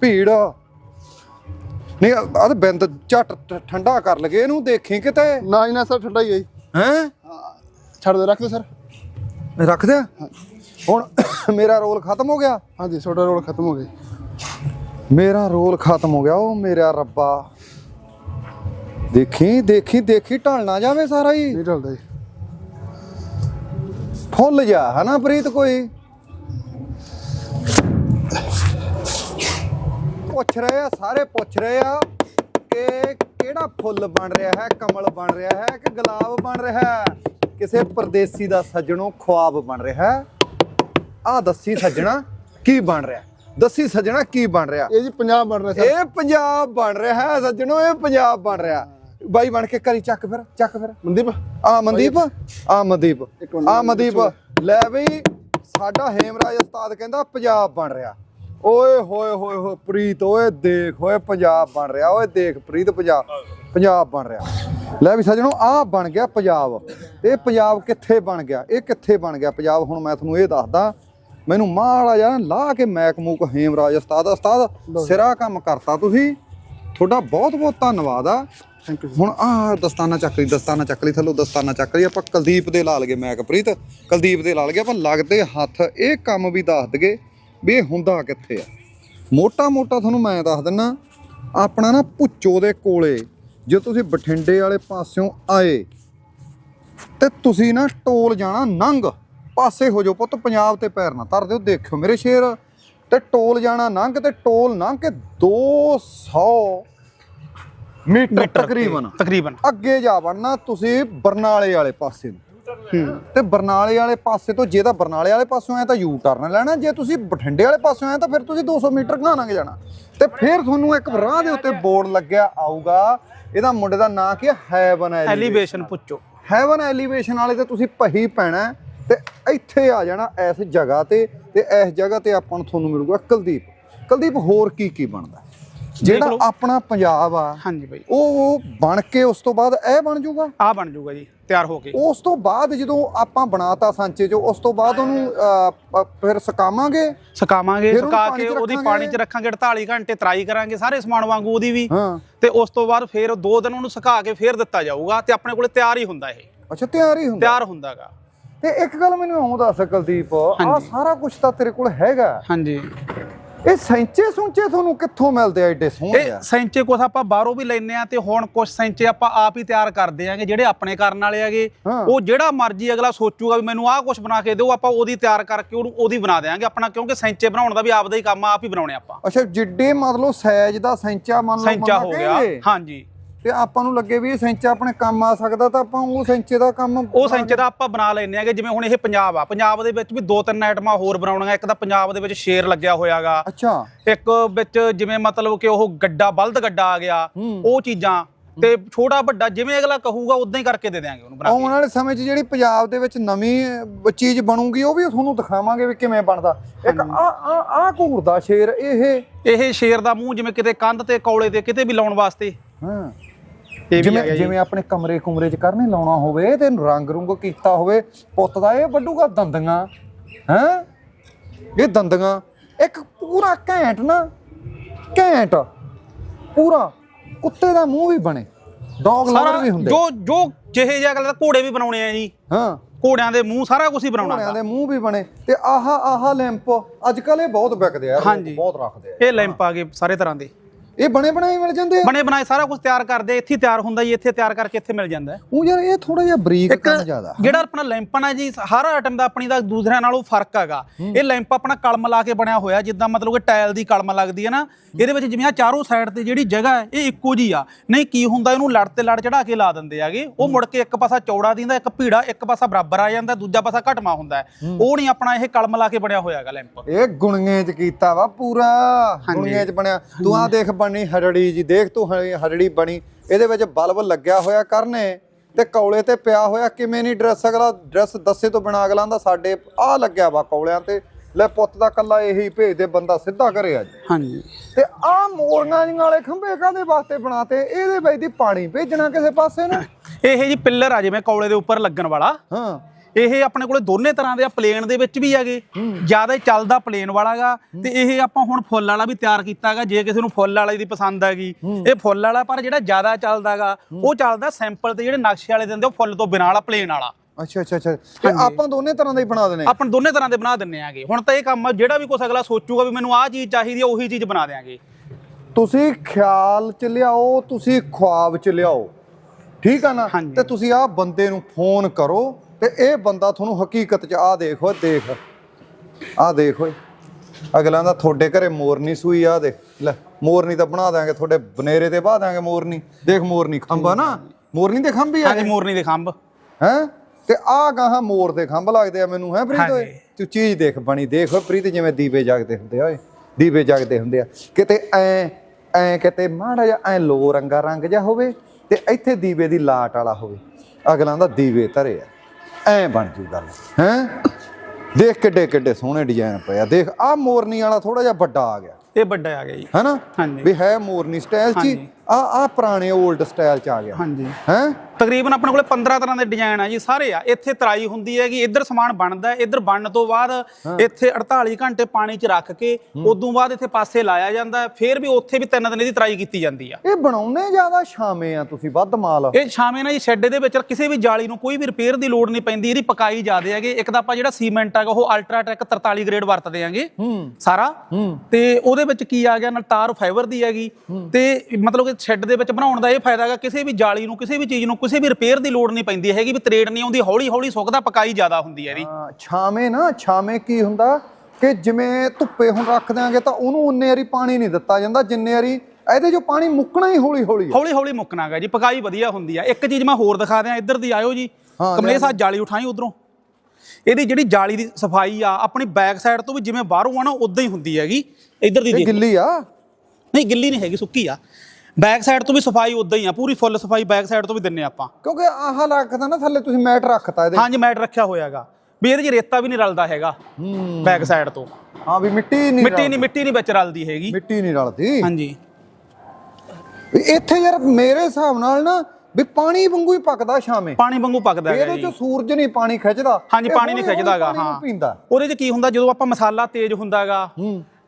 ਭੀੜ। ਨਹੀਂ ਆ ਤਾਂ ਬਿੰਦ ਝਟ ਠੰਡਾ ਕਰ ਲਗੇ ਇਹਨੂੰ ਦੇਖੀ ਕਿਤੇ? ਨਾ ਨਾ ਸਰ ਠੰਡਾ ਹੀ ਹੈ ਜੀ। ਹੈ? ਛੱਡ ਦੇ ਰੱਖ ਦੇ ਸਰ। ਰੱਖ ਦਿਆਂ ਹੁਣ ਮੇਰਾ ਰੋਲ ਖਤਮ ਹੋ ਗਿਆ? ਹਾਂਜੀ ਛੋਟਾ ਰੋਲ ਖਤਮ ਹੋ ਗਿਆ ਮੇਰਾ ਰੋਲ ਖਤਮ ਹੋ ਗਿਆ ਉਹ ਮੇਰਾ ਰੱਬਾ। ਦੇਖੀ ਦੇਖੀ ਦੇਖੀ ਢਲ ਨਾ ਜਾਵੇ ਸਾਰਾ ਹੀ। ਨਹੀਂ ਢਲਦਾ ਜੀ। ਫੁੱਲ ਜਾ ਹਨਾ ਪ੍ਰੀਤ ਕੋਈ? ਪੁੱਛ ਰਹੇ ਆ ਸਾਰੇ ਪੁੱਛ ਰਹੇ ਆ ਕਿ ਕਿਹੜਾ ਫੁੱਲ ਬਣ ਰਿਹਾ ਹੈ ਕਮਲ ਬਣ ਰਿਹਾ ਹੈ ਕਿ ਗੁਲਾਬ ਬਣ ਰਿਹਾ ਹੈ? ਕਿਸੇ ਪਰਦੇਸੀ ਦਾ ਸੱਜਣੋਂ ਖੁਆਬ ਬਣ ਰਿਹਾ ਹੈ। ਆ ਦੱਸੀ ਸੱਜਣਾ ਕੀ ਬਣ ਰਿਹਾ ਦੱਸੀ ਸੱਜਣਾ ਕੀ ਬਣ ਰਿਹਾ ਇਹ ਜੀ ਪੰਜਾਬ ਬਣ ਰਿਹਾ ਇਹ ਪੰਜਾਬ ਬਣ ਰਿਹਾ ਹੈ ਸੱਜਣੋ ਇਹ ਪੰਜਾਬ ਬਣ ਰਿਹਾ ਬਾਈ ਬਣ ਕੇ ਕਰੀ ਚੱਕ ਫਿਰ ਚੱਕ ਫਿਰ। ਮਨਦੀਪ। ਆ ਮਨਦੀਪ ਆ ਮਨਦੀਪ ਆ ਮਨਦੀਪ। ਲੈ ਬਈ ਸਾਡਾ ਹੇਮਰਾਜ ਉਸਤਾਦ ਕਹਿੰਦਾ ਪੰਜਾਬ ਬਣ ਰਿਹਾ। ਓਏ ਹੋਏ ਹੋਏ ਹੋਏ ਪ੍ਰੀਤ ਓਏ ਦੇਖ ਓਏ ਪੰਜਾਬ ਬਣ ਰਿਹਾ ਓਏ ਦੇਖ ਪ੍ਰੀਤ ਪੰਜਾਬ ਪੰਜਾਬ ਬਣ ਰਿਹਾ। ਲੈ ਵੀ ਸੱਜਣੋ ਆ ਬਣ ਗਿਆ ਪੰਜਾਬ। ਤੇ ਇਹ ਪੰਜਾਬ ਕਿੱਥੇ ਬਣ ਗਿਆ? ਇਹ ਕਿੱਥੇ ਬਣ ਗਿਆ ਪੰਜਾਬ? ਹੁਣ ਮੈਂ ਤੁਹਾਨੂੰ ਇਹ ਦੱਸਦਾ ਮੈਨੂੰ ਮਾੜਾ ਜਿਹਾ ਲਾ ਕੇ ਮੈਕ ਮੂਕ ਹੇਮਰਾਜ ਉਸਤਾਦ ਉਸਤਾਦ ਸਿਰਾ ਕੰਮ ਕਰਤਾ ਤੁਸੀਂ। ਤੁਹਾਡਾ ਬਹੁਤ ਬਹੁਤ ਧੰਨਵਾਦ ਆ। ਥੈਂਕ ਯੂ ਹੁਣ ਆ ਦਸਤਾਨਾ ਚੱਕ ਲਈ ਦਸਤਾਨਾ ਚੱਕ ਲਈ ਥੱਲੋਂ ਦਸਤਾਨਾ ਚੱਕ ਲਈ। ਆਪਾਂ ਕੁਲਦੀਪ ਦੇ ਲਾ ਲਗੇ ਮੈਂ ਕਪ੍ਰੀਤ ਕੁਲਦੀਪ ਦੇ ਲਾ ਲਗੇ ਆਪਾਂ ਲੱਗਦੇ ਹੱਥ। ਇਹ ਕੰਮ ਵੀ ਦੱਸ ਦਗੇ ਵੀ ਇਹ ਹੁੰਦਾ ਕਿੱਥੇ ਆ? ਮੋਟਾ ਮੋਟਾ ਤੁਹਾਨੂੰ ਮੈਂ ਦੱਸ ਦਿੰਨਾ ਆਪਣਾ ਨਾ ਭੁੱਚੋ ਦੇ ਕੋਲੇ ਜੇ ਤੁਸੀਂ ਬਠਿੰਡੇ ਵਾਲੇ ਪਾਸਿਓਂ ਆਏ ਤੇ ਤੁਸੀਂ ਨਾ ਟੋਲ ਜਾਣਾ ਨੰਗ ਪਾਸੇ ਹੋ ਜਾਓ ਪੁੱਤ ਪੰਜਾਬ ਤੇ ਪੈਰ ਨਾ ਧਰ ਦਿਓ ਦੇਖਿਓ ਮੇਰੇ ਸ਼ੇਰ ਤੇ ਟੋਲ ਜਾਣਾ ਨੰਗ ਤੇ ਟੋਲ ਨੰਗ ਕੇ 200 ਮੀਟਰ ਤਕਰੀਬਨ। ਤਕਰੀਬਨ। ਅੱਗੇ ਜਾ ਵੜਨਾ ਤੁਸੀਂ ਬਰਨਾਲੇ ਵਾਲੇ ਪਾਸੇ ਨੂੰ। ਤੇ ਬਰਨਾਲੇ ਵਾਲੇ ਪਾਸੇ ਤੋਂ ਜੇ ਤਾਂ ਬਰਨਾਲੇ ਵਾਲੇ ਪਾਸੋਂ ਆਏ ਤਾਂ ਯੂ ਟਰਨ ਲੈਣਾ ਜੇ ਤੁਸੀਂ ਬਠਿੰਡੇ ਵਾਲੇ ਪਾਸੋਂ ਆਏ ਤਾਂ ਫਿਰ ਤੁਸੀਂ 200 ਮੀਟਰ ਲੰਘ ਜਾਣਾ। ਤੇ ਫਿਰ ਤੁਹਾਨੂੰ ਇੱਕ ਰਾਹ ਦੇ ਉੱਤੇ ਬੋਰਡ ਲੱਗਿਆ ਆਊਗਾ। ਇਹਦਾ ਮੁੰਡੇ ਦਾ ਨਾਂ ਕੀ ਹੈ ਹੈਵਨ ਐਲੀਵੇਸ਼ਨ ਪੁੱਛੋ। ਹੈਵਨ ਐਲੀਵੇਸ਼ਨ ਵਾਲੇ ਤੇ ਤੁਸੀਂ ਪਹੀ ਪੈਣਾ ਹੈ ਤੇ ਇੱਥੇ ਆ ਜਾਣਾ ਇਸ ਜਗ੍ਹਾ ਤੇ ਤੇ ਇਸ ਜਗ੍ਹਾ ਤੇ ਆਪਾਂ ਨੂੰ ਤੁਹਾਨੂੰ ਮਿਲੂਗਾ ਕੁਲਦੀਪ। ਕੁਲਦੀਪ ਹੋਰ ਕੀ ਕੀ ਬਣਦਾ? ਜਿਹੜਾ। ਆਪਣਾ ਪੰਜਾਬ ਆ ਹਾਂਜੀ ਬਾਈ। ਉਹ ਬਣ ਕੇ ਉਸ ਤੋਂ ਬਾਅਦ ਇਹ ਬਣ ਜਾਊਗਾ ਆ ਬਣ ਜਾਊਗਾ ਜੀ ਤਿਆਰ ਹੋ ਕੇ। ਉਸ ਤੋਂ ਬਾਅਦ ਜਦੋਂ ਆਪਾਂ ਬਣਾਤਾ ਸਾਂਚੇ ਚੋਂ ਉਸ ਤੋਂ ਬਾਅਦ ਉਹਨੂੰ ਫਿਰ ਸੁਕਾਵਾਂਗੇ? ਸੁਕਾਵਾਂਗੇ ਸੁਕਾ ਕੇ ਉਹਦੀ। ਪਾਣੀ 'ਚ ਰੱਖਾਂਗੇ 48 ਘੰਟੇ ਤਰਾਈ ਕਰਾਂਗੇ ਸਾਰੇ ਸਮਾਨ ਵਾਂਗੂ ਉਹਦੀ ਵੀ। ਤੇ ਉਸ ਤੋਂ ਬਾਅਦ ਫਿਰ ਦੋ ਦਿਨ ਉਹਨੂੰ ਸੁਕਾ ਕੇ ਫਿਰ ਦਿੱਤਾ ਜਾਊਗਾ ਤੇ ਆਪਣੇ ਕੋਲੇ ਤਿਆਰ ਹੀ ਹੁੰਦਾ ਇਹ। ਅੱਛਾ ਤਿਆਰ ਹੀ ਹੁੰਦਾ। ਤਿਆਰ ਹੁੰਦਾਗਾ। ਤੇ ਇੱਕ ਗੱਲ ਮੈਨੂੰ ਦੱਸ ਕੁਲਦੀਪ ਆ। ਸਾਰਾ ਕੁਝ ਤਾਂ ਤੇਰੇ ਕੋਲ ਹੈਗਾ। ਹਾਂਜੀ। ਇਹ ਸੈਂਚੇ ਸੁੰਚੇ ਤੁਹਾਨੂੰ ਕਿੱਥੋਂ ਮਿਲਦੇ ਆ ਏਡੇ ਸੋਹਣੇ ਇਹ ਆ? ਸੈਂਚੇ ਕੁਛ ਆਪਾਂ ਬਾਹਰੋਂ ਵੀ ਲੈਨੇ ਆ ਤੇ ਹੁਣ ਕੁਛ ਸੈਂਚੇ ਆਪਾਂ ਆਪ ਹੀ ਤਿਆਰ ਕਰਦੇ ਆਂਗੇ ਜਿਹੜੇ ਆਪਣੇ ਕਰਨ ਵਾਲੇ ਹੈਗੇ ਹਾਂ। ਉਹ ਜਿਹੜਾ ਮਰਜ਼ੀ ਅਗਲਾ ਸੋਚੂਗਾ ਵੀ ਮੈਨੂੰ ਆਹ ਕੁਛ ਬਣਾ ਕੇ ਦਿਓ ਆਪਾਂ ਉਹਦੀ ਤਿਆਰ ਕਰਕੇ ਉਹਨੂੰ ਉਹਦੀ ਬਣਾ ਦੇਾਂਗੇ ਆਪਣਾ ਕਿਉਂਕਿ ਸੈਂਚੇ ਬਣਾਉਣ ਦਾ ਵੀ ਆਪਦਾ ਹੀ ਕੰਮ ਆ ਆਪ ਹੀ ਬਣਾਉਣੇ ਆਪਾਂ। ਅੱਛਾ ਜਿੱਡੇ ਮਤਲਬ ਸਾਈਜ਼ ਦਾ ਸੈਂਚਾ ਮੰਨ ਲਓ ਸੈਂਚਾ ਹੋ ਗਿਆ। ਹਾਂਜੀ। ਤੇ ਆਪਾਂ ਨੂੰ ਲੱਗੇ ਵੀ ਇਹ ਸੈਂਚਾ ਆਪਣੇ ਕੰਮ ਆ ਸਕਦਾ ਤਾਂ ਆਪਾਂ ਉਹ ਸੈਂਚੇ ਦਾ ਕੰਮ ਉਹ ਸੈਂਚੇ ਦਾ ਆਪਾਂ ਬਣਾ ਲੈਨੇ ਆਗੇ ਜਿਵੇਂ ਹੁਣ ਇਹ ਪੰਜਾਬ ਆ। ਪੰਜਾਬ ਦੇ ਵਿੱਚ ਵੀ ਦੋ ਤਿੰਨ ਆਈਟਮਾਂ ਹੋਰ ਬਣਾਉਣੀਆਂ ਇੱਕ ਤਾਂ ਪੰਜਾਬ ਦੇ ਵਿੱਚ ਸ਼ੇਰ ਲੱਗਿਆ ਹੋਇਆਗਾ। ਅੱਛਾ। ਇੱਕ ਵਿੱਚ ਜਿਵੇਂ ਮਤਲਬ ਕਿ ਉਹ ਗੱਡਾ ਬਲਦ ਗੱਡਾ ਆ ਗਿਆ। ਉਹ ਚੀਜ਼ਾਂ ਤੇ ਛੋਟਾ ਵੱਡਾ ਜਿਵੇਂ ਅਗਲਾ ਕਹੂਗਾ ਉਦਾਂ ਹੀ ਕਰਕੇ ਦੇ ਦਿਆਂਗੇ ਉਹਨੂੰ ਬਣਾ ਆਉਣ ਕੇ। ਵਾਲੇ ਸਮੇਂ 'ਚ ਜਿਹੜੀ ਪੰਜਾਬ ਦੇ ਵਿੱਚ ਨਵੀਂ ਚੀਜ਼ ਬਣੂਗੀ ਉਹ ਵੀ ਤੁਹਾਨੂੰ ਦਿਖਾਵਾਂਗੇ ਵੀ ਕਿਵੇਂ ਬਣਦਾ। ਇੱਕ ਆ ਆ ਆ ਘੂਰਦਾ ਸ਼ੇਰ ਇਹ ਇਹ ਸ਼ੇਰ ਦਾ ਮੂੰਹ ਜਿਵੇਂ ਕਿਤੇ ਕੰਧ ਤੇ ਕੌਲੇ ਤੇ ਕਿਤੇ ਵੀ ਲਾਉਣ ਵਾਸਤੇ। ਹਾਂ। ਇਹ ਵੀ ਜਿਵੇਂ ਹੈਗਾ ਜੀ। ਜਿਵੇਂ ਆਪਣੇ ਕਮਰੇ ਕੁਮਰੇ 'ਚ ਕਰਨੇ ਲਾਉਣਾ ਹੋਵੇ ਤੇ ਰੰਗ ਰੁੰਗ ਕੀਤਾ ਹੋਵੇ ਪੁੱਤ ਦਾ ਇਹ ਵੱਡੂਗਾ ਦੰਦੀਆਂ ਹੈ? ਇਹ ਦੰਦੀਆਂ ਇੱਕ ਪੂਰਾ ਘੈਂਟ ਨਾ ਘੈਂਟ ਪੂਰਾ ਕੁੱਤੇ ਦਾ ਮੂੰਹ ਵੀ ਬਣੇ ਡੌਗ ਲਵਰ ਵੀ ਹੁੰਦੇ। ਜੋ ਜੋ ਜਿਹੇ ਜਿਹਾ ਅਗਲਾ ਘੋੜੇ ਵੀ ਬਣਾਉਣੇ ਆ ਜੀ। ਹਾਂ। ਘੋੜਿਆਂ ਦੇ ਮੂੰਹ ਸਾਰਾ ਕੁਝ ਹੀ ਬਣਾਉਣਾ ਘੋੜਿਆਂ ਦੇ ਮੂੰਹ ਵੀ ਬਣੇ ਤੇ ਆਹਾ ਆਹਾ ਲੈਂਪ ਅੱਜ ਕੱਲ ਇਹ ਬਹੁਤ ਵਿਕਦੇ ਆ। ਬਹੁਤ ਰੱਖਦੇ ਆ। ਇਹ ਲੈਂਪ ਆ ਗਏ ਸਾਰੇ ਤਰ੍ਹਾਂ ਦੇ। ਇਹ ਬਣੇ ਬਣਾਏ ਮਿਲ ਜਾਂਦੇ ਆ? ਬਣੇ ਬਣਾਏ ਸਾਰਾ ਕੁਝ ਤਿਆਰ ਕਰਦੇ ਇੱਥੇ ਤਿਆਰ ਹੁੰਦਾ ਜੀ ਇੱਥੇ ਤਿਆਰ ਕਰਕੇ ਇੱਥੇ ਮਿਲ ਜਾਂਦਾ। ਉਹ ਯਾਰ ਇਹ ਥੋੜਾ ਜਿਹਾ ਬਰੀਕ ਕੰਮ ਜ਼ਿਆਦਾ। ਜਿਹੜਾ ਆਪਣਾ ਲੈਂਪਨ ਹੈ ਜੀ ਹਰ ਆਈਟਮ ਦਾ ਆਪਣੀ ਦਾ ਦੂਸਰਿਆਂ ਨਾਲੋਂ ਫ਼ਰਕ ਹੈਗਾ। ਇਹ ਲੈਂਪ ਆਪਣਾ ਕਲਮ ਲਾ ਕੇ ਬਣਿਆ ਹੋਇਆ ਜਿੱਦਾਂ ਮਤਲਬ ਕਿ ਟਾਇਲ ਦੀ ਕਲਮ ਲੱਗਦੀ ਹੈ ਨਾ ਇਹਦੇ ਵਿੱਚ ਜਿਵੇਂ ਆ ਚਾਰੋਂ ਸਾਈਡ ਤੇ ਜਿਹੜੀ ਜਗ੍ਹਾ ਹੈ ਇਹ ਇੱਕੋ ਜੀ ਆ। ਨਹੀਂ ਕੀ ਹੁੰਦਾ ਇਹਨੂੰ ਲੜ ਤੇ ਲੜ ਚੜਾ ਕੇ ਲਾ ਦਿੰਦੇ ਆਗੇ ਉਹ ਮੁੜ ਕੇ ਇੱਕ ਪਾਸਾ ਚੌੜਾ ਦਿੰਦਾ ਇੱਕ ਭੀੜਾ ਇੱਕ ਪਾਸਾ ਬਰਾਬਰ ਆ ਜਾਂਦਾ ਦੂਜਾ ਪਾਸਾ ਘਟਮਾ ਹੁੰਦਾ। ਉਹ ਨਹੀਂ ਆਪਣਾ ਇਹ ਕਲਮ ਲਾ ਕੇ ਬਣਿਆ ਹੋਇਆ ਹੈਗਾ ਲੈਂਪ। ਇਹ ਗੁਣਗੇ ਚ ਕੀਤਾ ਵਾ ਪੂਰਾ। ਗੁਣਗੇ ਚ ਬਣਿਆ। ਤੂੰ ਆ ਦੇਖ ਬਣੀ ਹਰੜੀ ਜੀ ਦੇਖ ਤੂੰ ਹਰੜੀ ਬਣੀ। ਇਹਦੇ ਵਿੱਚ ਬਲਬ ਲੱਗਿਆ ਹੋਇਆ ਕਰਨੇ ਤੇ ਕੌਲੇ ਤੇ ਪਿਆ ਹੋਇਆ ਕਿਵੇਂ ਨਹੀਂ ਡਰੈਸ? ਅਗਲਾ ਡਰੈਸ ਦੱਸੇ ਤੋਂ ਬਿਨਾ ਅਗਲਾ ਦਾ ਸਾਡੇ ਆ ਲੱਗਿਆ ਵਾ ਕੌਲਿਆਂ ਤੇ। ਲੈ ਪੁੱਤ ਦਾ ਕੱਲਾ ਇਹੀ ਭੇਜ ਦੇ ਬੰਦਾ ਸਿੱਧਾ ਘਰੇ ਆ ਜਾ ਹਾਂਜੀ। ਤੇ ਆ ਮੋਰਨਾਂ ਜਿਹੀਆਂ ਵਾਲੇ ਖੰਭੇ ਕਾਦੇ ਵਾਸਤੇ ਬਣਾਤੇ? ਇਹਦੇ ਵਿੱਚ ਦੀ ਪਾਣੀ ਭੇਜਣਾ ਕਿਸੇ ਪਾਸੇ ਨੂੰ? ਇਹ ਜੀ ਪਿੱਲਰ ਆ ਜਿਵੇਂ ਕੌਲੇ ਦੇ ਉੱਪਰ ਲੱਗਣ ਵਾਲਾ। ਹਾਂ। ਇਹ ਆਪਣੇ ਕੋਲੇ ਦੋਨੇ ਤਰ੍ਹਾਂ ਦੇ ਆ ਪਲੇਨ ਦੇ ਵਿੱਚ ਵੀ ਹੈਗੇ ਜ਼ਿਆਦਾ ਚੱਲਦਾ ਪਲੇਨ ਵਾਲਾਗਾ। ਤੇ ਇਹ ਆਪਾਂ ਹੁਣ ਫੁੱਲ ਵਾਲਾ ਵੀ ਤਿਆਰ ਕੀਤਾਗਾ ਜੇ ਕਿਸੇ ਨੂੰ ਫੁੱਲ ਵਾਲੇ ਦੀ ਪਸੰਦ ਹੈਗੀ। ਇਹ ਫੁੱਲ ਵਾਲਾ ਪਰ ਜਿਹੜਾ ਜ਼ਿਆਦਾ ਚੱਲਦਾਗਾ ਉਹ ਚੱਲਦਾ ਸੈਂਪਲ ਤੇ ਜਿਹੜੇ ਨਕਸ਼ੇ ਵਾਲੇ ਦਿੰਦੇ ਉਹ ਫੁੱਲ ਤੋਂ ਬਿਨਾਂ ਵਾਲਾ ਪਲੇਨ ਵਾਲਾ। ਅੱਛਾ ਅੱਛਾ ਅੱਛਾ। ਤੇ ਆਪਾਂ ਦੋਨੇ ਤਰ੍ਹਾਂ ਦਾ ਹੀ ਬਣਾ ਦੇਣੇ ਆਪਾਂ ਦੋਨੇ ਤਰ੍ਹਾਂ ਦੇ ਬਣਾ ਦਿੰਨੇ ਆਗੇ। ਹੁਣ ਤਾਂ ਇਹ ਕੰਮ ਜਿਹੜਾ ਵੀ ਕੁਛ ਅਗਲਾ ਸੋਚੂਗਾ ਵੀ ਮੈਨੂੰ ਆਹ ਚੀਜ਼ ਚਾਹੀਦੀ ਆ ਉਹੀ ਚੀਜ਼ ਬਣਾ ਦਿਆਂਗੇ। ਤੁਸੀਂ ਖਿਆਲ ਚ ਲਿਆਓ ਤੁਸੀਂ ਖੁਆਬ ਚ ਲਿਆਓ। ਠੀਕ ਆ ਨਾ। ਤੇ ਤੁਸੀਂ ਆਹ ਬੰਦੇ ਨੂੰ ਫੋਨ ਕਰੋ ਤੇ ਇਹ ਬੰਦਾ ਤੁਹਾਨੂੰ ਹਕੀਕਤ ਚ ਆ ਦੇਖੋ ਦੇਖ। ਆ ਦੇਖ ਓਏ। ਅਗਲਾ ਦਾ ਤੁਹਾਡੇ ਘਰੇ ਮੋਰਨੀ ਸੂਈ ਆ ਦੇਖ। ਲੈ ਮੋਰਨੀ ਤਾਂ ਬਣਾ ਦਾਂਗੇ ਤੁਹਾਡੇ ਬਨੇਰੇ ਤੇ ਬਾਹ ਦਾਂਗੇ ਮੋਰਨੀ। ਦੇਖ ਮੋਰਨੀ ਖੰਭ ਨਾ। ਮੋਰਨੀ ਦੇ ਖੰਭ ਹੀ ਆ ਹਾਂਜੀ ਮੋਰਨੀ ਦੇ ਖੰਭ। ਹੈ? ਤੇ ਆ ਗਾਹਾਂ ਮੋਰ ਦੇ ਖੰਭ ਲੱਗਦੇ ਆ ਮੈਨੂੰ ਹੈ ਪ੍ਰੀਤ ਓਏ। ਤੂੰ ਚੀਜ਼ ਦੇਖ ਬਣੀ ਦੇਖ ਓਏ ਪ੍ਰੀਤ ਜਿਵੇਂ ਦੀਵੇ ਜਗਦੇ ਹੁੰਦੇ ਓਏ। ਦੀਵੇ ਜਗਦੇ ਹੁੰਦੇ ਆ। ਕਿਤੇ ਐ ਐ ਕਿਤੇ ਮਾੜਾ ਜਿਹਾ ਐ ਲੋ ਰੰਗਾ ਰੰਗ ਜਿਹਾ ਹੋਵੇ ਤੇ ਇੱਥੇ ਦੀਵੇ ਦੀ ਲਾਟ ਵਾਲਾ ਹੋਵੇ। ਅਗਲਾਂ ਦਾ ਦੀਵੇ ਧਰੇ ਆ। ਐ ਬਣ ਜੂ ਗੱਲ। ਹੈ? ਦੇਖ ਕਿੱਡੇ ਕਿੱਡੇ ਸੋਹਣੇ ਡਿਜ਼ਾਈਨ ਪਏ ਆ। ਦੇਖ ਆ ਮੋਰਨੀ ਵਾਲਾ ਥੋੜਾ ਜਿਹਾ ਵੱਡਾ ਆ ਗਿਆ। ਇਹ ਵੱਡਾ ਆ ਗਿਆ ਜੀ। ਹੈਨਾ। ਵੀ ਹੈ ਮੋਰਨੀ ਸਟਾਈਲ ਚ। ਆ ਆ ਪੁਰਾਣੇ 올ਡ ਸਟਾਈਲ ਚ ਆ ਗਿਆ। ਹਾਂਜੀ। ਹੈ? ਤਕਰੀਬਨ ਆਪਣੇ ਕੋਲੇ 15 ਤਰ੍ਹਾਂ ਦੇ ਡਿਜ਼ਾਈਨ ਆ ਜੀ ਸਾਰੇ ਆ। ਇੱਥੇ ਤਰਾਈ ਹੁੰਦੀ ਹੈਗੀ ਇੱਧਰ ਸਮਾਨ ਬਣਦਾ ਹੈ, ਇੱਧਰ ਬਣਨ ਤੋਂ ਬਾਅਦ ਇੱਥੇ 48 ਘੰਟੇ ਪਾਣੀ 'ਚ ਰੱਖ ਕੇ ਉਦੋਂ ਬਾਅਦ ਇੱਥੇ ਪਾਸੇ ਲਾਇਆ ਜਾਂਦਾ ਫਿਰ ਵੀ ਉੱਥੇ ਵੀ ਤਿੰਨ ਦਿਨ ਇਹਦੀ ਤਰਾਈ ਕੀਤੀ ਜਾਂਦੀ ਆ। ਇਹ ਬਣਾਉਣੇ ਜ਼ਿਆਦਾ ਛਾਵੇਂ ਆ ਤੁਸੀਂ ਵੱਧ ਮਾਲ। ਇਹ ਛਾਵੇਂ ਨਾਲ ਜੀ ਸ਼ੈੱਡ ਦੇ ਵਿੱਚ ਕਿਸੇ ਵੀ ਜਾਲੀ ਨੂੰ ਕੋਈ ਵੀ ਰਿਪੇਅਰ ਦੀ ਲੋੜ ਨਹੀਂ ਪੈਂਦੀ ਇਹਦੀ ਪਕਾਈ ਜ਼ਿਆਦੇ ਹੈਗੇ। ਇੱਕ ਤਾਂ ਆਪਾਂ ਜਿਹੜਾ ਸੀਮੈਂਟ ਹੈਗਾ ਉਹ ਅਲਟਰਾਟੈਕ 43 ਗ੍ਰੇਡ ਵਰਤਦੇ ਆਂਗੇ ਸਾਰਾ। ਤੇ ਉਹਦੇ ਵਿੱਚ ਕੀ ਆ ਗਿਆ ਨਾਲ ਤਾਰ ਫਾਈਬਰ ਦੀ ਹੈਗੀ। ਤੇ ਮਤਲਬ ਕਿ ਸ਼ੈੱਡ ਦੇ ਵਿੱਚ ਬਣਾਉਣ ਦਾ ਇਹ ਫਾਇਦਾ ਹੈਗਾ ਕਿਸੇ ਵੀ ਜਾਲੀ ਨੂੰ ਕਿਸੇ ਵੀ ਚੀਜ਼ ਨੂੰ ਕਿਸੇ ਵੀ ਰਿਪੇਅਰ ਦੀ ਲੋੜ ਨਹੀਂ ਪੈਂਦੀ ਹੈਗੀ ਵੀ ਤਰੇੜ ਨਹੀਂ ਆਉਂਦੀ ਹੌਲੀ ਹੌਲੀ ਸੁੱਕਦਾ ਪਕਾਈ ਜ਼ਿਆਦਾ ਹੁੰਦੀ ਹੈ ਇਹਦੀ ਹਾਂ, ਛਾਵੇਂ ਨਾ ਛਾਵੇਂ ਕੀ ਹੁੰਦਾ ਕਿ ਜਿਵੇਂ ਧੁੱਪੇ ਹੁਣ ਰੱਖ ਦਿਆਂਗੇ ਤਾਂ ਉਹਨੂੰ ਉਨੇ ਵਾਰੀ ਪਾਣੀ ਨਹੀਂ ਦਿੱਤਾ ਜਾਂਦਾ ਜਿੰਨੇ ਵਾਰੀ ਇਹਦੇ ਚੋਂ ਪਾਣੀ ਮੁੱਕਣਾ ਹੀ ਹੌਲੀ ਹੌਲੀ ਆ। ਹੌਲੀ ਹੌਲੀ ਮੁੱਕਣਾਗਾ ਜੀ ਪਕਾਈ ਵਧੀਆ ਹੁੰਦੀ ਆ ਇੱਕ ਚੀਜ਼ ਮੈਂ ਹੋਰ ਦਿਖਾ ਦਿਆਂ ਇੱਧਰ ਦੀ ਆਇਓ ਜੀ ਹਾਂ, ਕਮਲੇਸ਼ ਆ ਜਾਲੀ ਉਠਾਈ ਉਧਰੋਂ। ਇਹਦੀ ਜਿਹੜੀ ਜਾਲੀ ਦੀ ਸਫ਼ਾਈ ਆ ਆਪਣੀ ਬੈਕ ਸਾਈਡ ਤੋਂ ਵੀ ਜਿਵੇਂ ਬਾਹਰੋਂ ਆ ਨਾ ਉਦਾਂ ਹੀ ਹੁੰਦੀ ਹੈਗੀ। ਇੱਧਰ ਦੀ ਇਹ ਦੇਖ ਗਿੱਲੀ ਆ? ਨਹੀਂ ਗਿੱਲੀ ਨਹੀਂ ਹੈਗੀ ਸੁੱਕੀ ਆ। ਬੈਕ ਸਾਈਡ ਤੋਂ ਵੀ ਸਫ਼ਾਈ ਉਦਾਂ ਹੀ ਆ ਪੂਰੀ ਫੁੱਲ ਸਫ਼ਾਈ ਬੈਕ ਸਾਈਡ ਤੋਂ ਵੀ ਦਿੰਨੇ ਆਪਾਂ। ਕਿਉਂਕਿ ਆਹ ਰੱਖਦਾ ਨਾ ਥੱਲੇ ਤੁਸੀਂ ਮੈਟ ਰੱਖਤਾ ਇਹਦੇ। ਹਾਂਜੀ ਮੈਟ ਰੱਖਿਆ ਹੋਇਆਗਾ ਵੀ ਇਹਦੇ 'ਚ ਰੇਤਾ ਵੀ ਨਹੀਂ ਰਲਦਾ ਹੈਗਾ ਬੈਕ ਸਾਈਡ ਤੋਂ। ਹਾਂ ਵੀ ਮਿੱਟੀ ਨਹੀਂ ਮਿੱਟੀ ਨਹੀਂ ਮਿੱਟੀ ਨਹੀਂ ਵਿੱਚ ਰਲਦੀ ਹੈਗੀ। ਮਿੱਟੀ ਨਹੀਂ ਰਲਦੀ। ਹਾਂਜੀ। ਇੱਥੇ ਯਾਰ ਮੇਰੇ ਹਿਸਾਬ ਨਾਲ ਨਾ ਵੀ ਪਾਣੀ ਵਾਂਗੂ ਹੀ ਪੱਕਦਾ ਛਾਵੇਂ। ਪਾਣੀ ਵਾਂਗੂ ਪੱਕਦਾ ਹੈਗਾ ਇਹਦੇ ਚੋਂ ਸੂਰਜ ਨਹੀਂ ਪਾਣੀ ਖਿੱਚਦਾ। ਹਾਂਜੀ ਪਾਣੀ ਨਹੀਂ ਖਿੱਚਦਾਗਾ ਹਾਂ। ਪੀਂਦਾ। ਉਹਦੇ 'ਚ ਕੀ ਹੁੰਦਾ ਜਦੋਂ ਆਪਾਂ ਮਸਾਲਾ ਤੇਜ਼ ਹੁੰਦਾਗਾ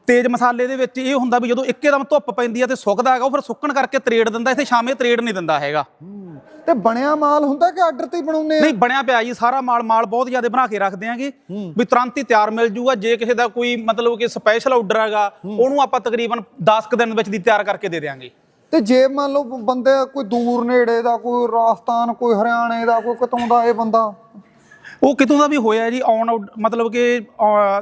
ਤੇਜ਼ ਮਸਾਲੇ ਦੇ ਵਿੱਚ ਇਹ ਹੁੰਦਾ ਵੀ ਜਦੋਂ ਇੱਕੇਦਮ ਧੁੱਪ ਪੈਂਦੀ ਆ ਤੇ ਸੁੱਕਦਾ ਹੈਗਾ ਉਹ ਫਿਰ ਸੁੱਕਣ ਕਰਕੇ ਤਰੇੜ ਦਿੰਦਾ ਇੱਥੇ ਸ਼ਾਮੇ ਤਰੇੜ ਨਹੀਂ ਦਿੰਦਾ ਹੈਗਾ। ਤੇ ਬਣਿਆ ਮਾਲ ਹੁੰਦਾ ਕਿ ਆਰਡਰ ਤੇ ਹੀ ਬਣਾਉਨੇ ਆ? ਨਹੀਂ ਬਣਿਆ ਪਿਆ ਜੀ ਸਾਰਾ ਮਾਲ ਮਾਲ ਬਹੁਤ ਜ਼ਿਆਦਾ ਬਣਾ ਕੇ ਰੱਖਦੇ ਆਂਗੇ। ਵੀ ਤੁਰੰਤ ਹੀ ਤਿਆਰ ਮਿਲ ਜੂਗਾ ਜੇ ਕਿਸੇ ਦਾ ਕੋਈ ਮਤਲਬ ਕਿ ਸਪੈਸ਼ਲ ਆਰਡਰ ਹੈਗਾ ਉਹਨੂੰ ਆਪਾਂ ਤਕਰੀਬਨ 10 ਕੁ ਦਿਨ ਵਿੱਚ ਦੀ ਤਿਆਰ ਕਰਕੇ ਦੇ ਦੇਾਂਗੇ ਤੇ ਜੇ ਮੰਨ ਲਓ ਬੰਦੇ ਕੋਈ ਦੂਰ ਨੇੜੇ ਦਾ ਕੋਈ ਰਾਜਸਥਾਨ ਕੋਈ ਹਰਿਆਣੇ ਦਾ ਕੋਈ ਕਿਤੋਂ ਦਾ ਇਹ ਬੰਦਾ ਉਹ ਕਿਤੋਂ ਦਾ ਵੀ ਹੋਇਆ ਜੀ ਆਨ ਆਊਟ ਮਤਲਬ ਕਿ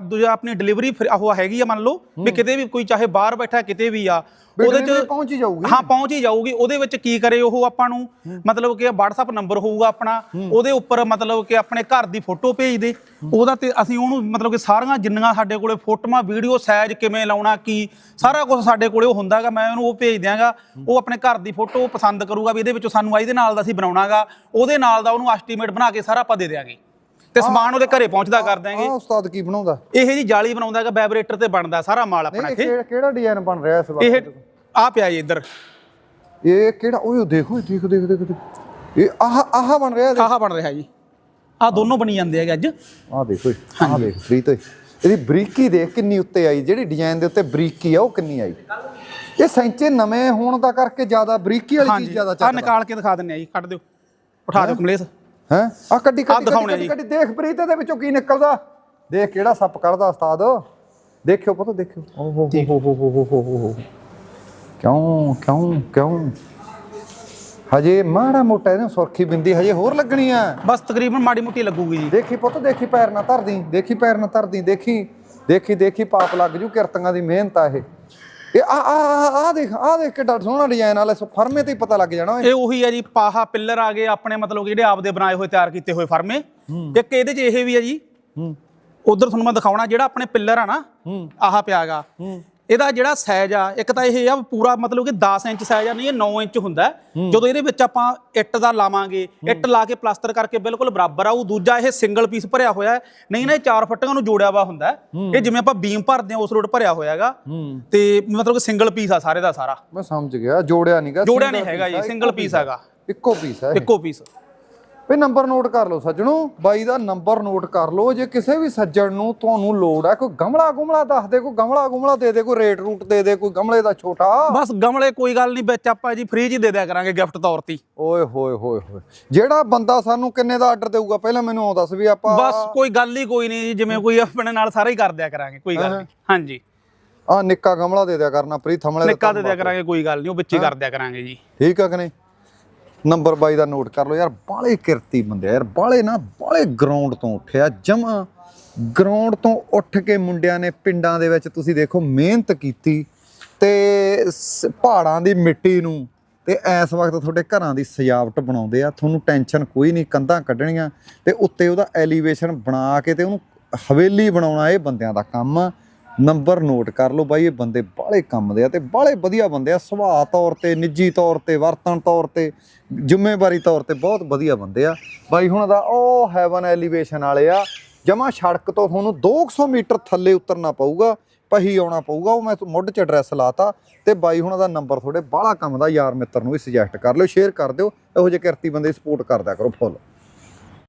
ਦੂਜਾ ਆਪਣੀ ਡਿਲੀਵਰੀ ਉਹ ਹੈਗੀ ਆ ਮੰਨ ਲਓ ਵੀ ਕਿਤੇ ਵੀ ਕੋਈ ਚਾਹੇ ਬਾਹਰ ਬੈਠਾ ਕਿਤੇ ਵੀ ਆ ਵੀ ਉਹਦੇ delivery ਚ ਪਹੁੰਚ ਹੀ ਜਾਊਗੀ। ਹਾਂ ਪਹੁੰਚ ਹੀ ਜਾਊਗੀ ਉਹਦੇ ਵਿੱਚ ਕੀ ਕਰੇ ਉਹ ਆਪਾਂ ਨੂੰ? ਮਤਲਬ ਕਿ WhatsApp ਨੰਬਰ ਹੋਊਗਾ ਆਪਣਾ ਉਹਦੇ ਉੱਪਰ ਮਤਲਬ ਕਿ ਆਪਣੇ ਘਰ ਦੀ ਫੋਟੋ ਭੇਜ ਦੇ। ਉਹਦਾ ਤੇ ਅਸੀਂ ਉਹਨੂੰ ਮਤਲਬ ਕਿ ਸਾਰੀਆਂ ਜਿੰਨੀਆਂ ਸਾਡੇ ਕੋਲੇ ਫੋਟੋਆਂ ਵੀਡੀਓ ਸਾਈਜ਼ ਕਿਵੇਂ ਲਾਉਣਾ ਕੀ ਸਾਰਾ ਕੁਝ ਸਾਡੇ ਕੋਲੇ ਉਹ ਹੁੰਦਾਗਾ ਮੈਂ ਉਹਨੂੰ ਉਹ ਭੇਜ ਦਿਆਂਗਾ। ਉਹ ਆਪਣੇ ਘਰ ਦੀ ਫੋਟੋ ਪਸੰਦ ਕਰੂਗਾ ਵੀ ਇਹਦੇ ਵਿੱਚੋਂ ਸਾਨੂੰ ਇਹਦੇ ਨਾਲ ਦਾ ਅਸੀਂ ਬਣਾਉਣਾਗਾ ਉਹਦੇ ਨਾਲ ਦਾ ਉਹਨੂੰ ਐਸਟੀਮੇਟ ਬਣਾ ਕੇ ਸਾਰਾ ਆਪਾਂ ਦੇ ਦਿਆਂਗੇ। ਤੇ ਸਮਾਨ ਉਹਦੇ ਘਰੇ ਪਹੁੰਚਦਾ ਕਰ ਦਿਆਂਗੇ। ਆਹ ਉਸਤਾਦ ਕੀ ਬਣਾਉਂਦਾ? ਇਹ ਜੀ ਜਾਲੀ ਬਣਾਉਂਦਾ ਹੈਗਾ ਵਾਈਬ੍ਰੇਟਰ ਤੇ ਬਣਦਾ ਸਾਰਾ ਮਾਲ ਆਪਣਾ ਨਹੀਂ ਇੱਥੇ। ਕਿਹੜਾ- ਕਿਹੜਾ ਡਿਜ਼ਾਈਨ ਬਣ ਰਿਹਾ ਇਸ ਵਕਤ ਇਹ ਆ ਪਿਆ ਜੀ ਇੱਧਰ। ਇਹ ਕਿਹੜਾ? ਓਏ ਦੇਖੋ ਦੇਖ ਦੇਖ ਦੇਖ। ਇਹ ਆਹ ਆਹ ਬਣ ਰਿਹਾ ਆਹ ਬਣ ਰਿਹਾ ਜੀ। ਆ ਦੋਨੋਂ ਬਣੀ ਜਾਂਦੇ ਹੈਗੇ ਅੱਜ। ਆਹ ਦੇਖੋ ਆਹ ਦੇਖ ਪ੍ਰੀਤ ਓਏ ਇਹਦੀ ਬਰੀਕੀ ਦੇਖ ਕਿੰਨੀ ਉੱਤੇ ਆਈ ਜਿਹੜੀ ਡਿਜ਼ਾਈਨ ਦੇ ਉੱਤੇ ਬਰੀਕੀ ਆ ਉਹ ਕਿੰਨੀ ਆਈ। ਇਹ ਸੈਂਚੇ ਨਵੇਂ ਹੋਣ ਦਾ ਕਰਕੇ ਜ਼ਿਆਦਾ ਬਰੀਕੀ ਵਾਲੀ ਚੀਜ਼ ਜ਼ਿਆਦਾ ਆ ਚੱਲਦਾ ਨਿਕਾਲ ਕੇ ਦਿਖਾ ਦਿੰਨੇ ਆ ਜੀ ਕੱਢ ਦਿਓ। ਉਠਾ ਦਿਓ ਕਮਲੇਸ਼। ਹੈ? ਆ ਕੱਢੀ ਕੱਢੀ ਕੱਢੀ ਦੇਖ ਪ੍ਰੀਤ ਇਹਦੇ ਵਿੱਚੋਂ ਕੀ ਨਿਕਲਦਾ? ਦੇਖ ਕਿਹੜਾ ਸੱਪ ਕੱਢਦਾ ਉਸਤਾਦ। ਦੇਖਿਓ ਪੁੱਤ ਦੇਖਿਓ। ਓਹ ਹੋ ਹੋ ਹੋ ਹੋ ਹੋ ਕਿਉਂ ਕਿਉਂ ਕਿਉਂ? ਹਜੇ ਮਾੜਾ ਮੋਟਾ ਇਹਨੂੰ ਸੁਰਖੀ ਬਿੰਦੀ ਹਜੇ ਹੋਰ ਲੱਗਣੀ ਆ। ਬਸ ਤਕਰੀਬਨ ਮਾੜੀ ਮੋਟੀ ਲੱਗੂਗੀ ਜੀ। ਦੇਖੀ ਪੁੱਤ ਦੇਖੀ ਪੈਰ ਨਾ ਧਰਦੀ ਦੇਖੀ ਪੈਰ ਨਾ ਧਰਦੀ ਦੇਖੀ ਦੇਖੀ ਦੇਖੀ ਪਾਪ ਲੱਗ ਜੂ ਕਿਰਤੀਆਂ ਦੀ ਮਿਹਨਤ ਆ ਇਹ। ਇਹ ਆ ਆ ਆ- ਆ ਦੇਖ ਆ ਦੇਖ ਕਿੱਡਾ ਸੋਹਣਾ ਡਿਜ਼ਾਈਨ ਵਾਲਾ ਸੋ ਫਰਮੇ ਤੇ ਹੀ ਪਤਾ ਲੱਗ ਜਾਣਾ ਇਹ ਉਹੀ ਹੈ ਜੀ ਪਾਹਾ ਪਿੱਲਰ ਆ ਗਏ ਆਪਣੇ ਮਤਲਬ ਜਿਹੜੇ ਆਪਦੇ ਬਣਾਏ ਹੋਏ ਤਿਆਰ ਕੀਤੇ ਹੋਏ ਫਰਮੇ। ਇੱਕ ਇਹਦੇ 'ਚ ਇਹ ਵੀ ਹੈ ਜੀ। ਹੂੰ। ਉਧਰ ਤੁਹਾਨੂੰ ਮੈਂ ਦਿਖਾਉਣਾ ਜਿਹੜਾ ਆਪਣੇ ਪਿੱਲਰ ਆ ਨਾ ਆਹ ਪਿਆਗਾ ਇਹਦਾ ਜਿਹੜਾ ਸਾਈਜ਼ ਆ ਇੱਕ ਤਾਂ ਇਹ ਆ ਪੂਰਾ ਮਤਲਬ ਕਿ 10 ਇੰਚ ਸਾਈਜ਼ ਆ ਨਹੀਂ ਇਹ 9 ਇੰਚ ਹੁੰਦਾ। ਜਦੋਂ ਇਹਦੇ ਵਿੱਚ ਆਪਾਂ ਇੱਟ ਦਾ ਲਾਵਾਂਗੇ ਇੱਟ ਲਾ ਕੇ ਪਲਾਸਟਰ ਕਰਕੇ ਬਿਲਕੁਲ ਬਰਾਬਰ ਆਊ ਦੂਜਾ ਇਹ ਸਿੰਗਲ ਪੀਸ ਭਰਿਆ ਹੋਇਆ। ਨਹੀਂ ਨਾ ਇਹ ਚਾਰ ਫੁੱਟਾਂ ਨੂੰ ਜੋੜਿਆ ਵਾ ਹੁੰਦਾ। ਇਹ ਜਿਵੇਂ ਆਪਾਂ ਬੀਮ ਭਰਦੇ ਆ ਉਸ ਰੋਡ ਭਰਿਆ ਹੋਇਆ ਹੈਗਾ। ਤੇ ਮਤਲਬ ਕਿ ਸਿੰਗਲ ਪੀਸ ਆ ਸਾਰੇ ਦਾ ਸਾਰਾ। ਮੈਂ ਸਮਝ ਗਿਆ ਜੋੜਿਆ ਨਹੀਂਗਾ ਜੋੜਿਆ ਨਹੀਂ ਹੈਗਾ ਜੀ ਸਿੰਗਲ ਪੀਸ ਹੈਗਾ। ਇੱਕੋ ਪੀਸ ਹੈ। ਇੱਕੋ ਪੀਸ। ਵੀ ਨੰਬਰ ਨੋਟ ਕਰ ਲਓ ਸੱਜਣੋ ਬਾਈ ਦਾ ਨੰਬਰ ਨੋਟ ਕਰ ਲਓ ਜੇ ਕਿਸੇ ਵੀ ਸੱਜਣ ਨੂੰ ਤੁਹਾਨੂੰ ਲੋੜ ਹੈ ਕੋਈ ਗਮਲਾ ਗੁਮਲਾ ਦੱਸ ਦੇ ਕੋਈ ਗਮਲਾ ਗੁਮਲਾ ਦੇ ਦੇ ਕੋਈ ਰੇਟ ਰੂਟ ਦੇ ਦੇ ਕੋਈ ਗਮਲੇ ਦਾ ਛੋਟਾ। ਬਸ ਗਮਲੇ ਕੋਈ ਗੱਲ ਨਹੀਂ ਵਿੱਚ ਆਪਾਂ ਜੀ ਫ੍ਰੀ ਚ ਹੀ ਦੇ ਦਿਆ ਕਰਾਂਗੇ ਗਿਫਟ ਤੌਰ ਤੇ। ਓਏ ਹੋਏ ਹੋਏ ਹੋਏ। ਜਿਹੜਾ ਬੰਦਾ ਸਾਨੂੰ ਕਿੰਨੇ ਦਾ ਆਰਡਰ ਦੇਊਗਾ ਪਹਿਲਾਂ ਮੈਨੂੰ ਉਹ ਦੱਸ ਵੀ ਆਪਾਂ ਬਸ ਕੋਈ ਗੱਲ ਹੀ ਕੋਈ ਨਹੀਂ ਜੀ ਜਿਵੇਂ ਕੋਈ ਆਪਣੇ ਨਾਲ ਸਾਰਾ ਹੀ ਕਰ ਦਿਆ ਕਰਾਂਗੇ ਕੋਈ ਗੱਲ ਨਹੀਂ। ਹਾਂਜੀ। ਆ ਨਿੱਕਾ ਗਮਲਾ ਦੇ ਦਿਆ ਕਰਨਾ ਪ੍ਰੀ ਥਮਲੇ ਦਾ ਨਿੱਕਾ ਦੇ ਦਿਆ ਕਰਾਂਗੇ ਕੋਈ ਗੱਲ ਨਹੀਂ ਉਹ ਵਿੱਚ ਹੀ। ਕਰ ਦਿਆ ਕਰਾਂਗੇ ਜੀ। ਠੀਕ ਆ ਕਿ ਨਹੀਂ? ਨੰਬਰ 22 ਦਾ ਨੋਟ ਕਰ ਲਓ ਯਾਰ ਬਾਲੇ ਕਿਰਤੀ ਬੰਦੇ ਯਾਰ ਬਾਲੇ ਨਾ ਬਾਲੇ ਗਰਾਊਂਡ ਤੋਂ ਉੱਠਿਆ। ਜਮਾ ਗਰਾਊਂਡ ਤੋਂ ਉੱਠ ਕੇ ਮੁੰਡਿਆਂ ਨੇ ਪਿੰਡਾਂ ਦੇ ਵਿੱਚ ਤੁਸੀਂ ਦੇਖੋ ਮਿਹਨਤ ਕੀਤੀ ਤੇ ਸ- ਪਹਾੜਾਂ ਦੀ ਮਿੱਟੀ ਨੂੰ ਤੇ ਇਸ ਵਕਤ ਤੁਹਾਡੇ ਘਰਾਂ ਦੀ ਸਜਾਵਟ ਬਣਾਉਂਦੇ ਆ। ਤੁਹਾਨੂੰ ਟੈਨਸ਼ਨ ਕੋਈ ਨਹੀਂ, ਕੰਧਾਂ ਕੱਢਣੀਆਂ ਤੇ ਉੱਤੇ ਉਹਦਾ ਐਲੀਵੇਸ਼ਨ ਬਣਾ ਕੇ ਤੇ ਉਹਨੂੰ ਹਵੇਲੀ ਬਣਾਉਣਾ ਇਹ ਬੰਦਿਆਂ ਦਾ ਕੰਮ ਆ। ਨੰਬਰ ਨੋਟ ਕਰ ਲਓ ਬਾਈ, ਇਹ ਬੰਦੇ ਬਾਹਲੇ ਕੰਮ ਦੇ ਆ ਤੇ ਬਾਹਲੇ ਵਧੀਆ ਬੰਦੇ ਆ, ਸੁਭਾਅ ਤੌਰ ਤੇ, ਨਿੱਜੀ ਤੌਰ ਤੇ, ਵਰਤਣ ਤੌਰ ਤੇ, ਜ਼ਿੰਮੇਵਾਰੀ ਤੌਰ ਤੇ ਬਹੁਤ ਵਧੀਆ ਬੰਦੇ ਆ। ਬਾਈ, ਹੁਣ ਦਾ ਉਹ ਹੈਵਨ ਐਲੀਵੇਸ਼ਨ ਵਾਲੇ ਆ, ਜਮਾ ਸੜਕ ਤੋਂ ਤੁਹਾਨੂੰ 200 ਮੀਟਰ ਥੱਲੇ ਉਤਰਨਾ ਪਊਗਾ, ਪਹੀ ਆਉਣਾ ਪਊਗਾ, ਉਹ ਮੈਂ ਮੁੱਢ 'ਚ ਐਡਰੈਸ ਲਾਤਾ ਤੇ ਬਾਈ, ਹੁਣਾਂ ਦਾ ਨੰਬਰ ਤੁਹਾਡੇ ਬਾਹਲਾ ਕੰਮ ਦਾ ਯਾਰ ਮਿੱਤਰ ਨੂੰ ਵੀ ਸੁਜੈਸਟ ਕਰ ਲਿਓ ਸ਼ੇਅਰ ਕਰ ਦਿਓ, ਇਹੋ ਜਿਹੇ ਕਿਰਤੀ ਬੰਦੇ ਸਪੋਰਟ ਕਰਦਾ ਕਰੋ ਫੁੱਲ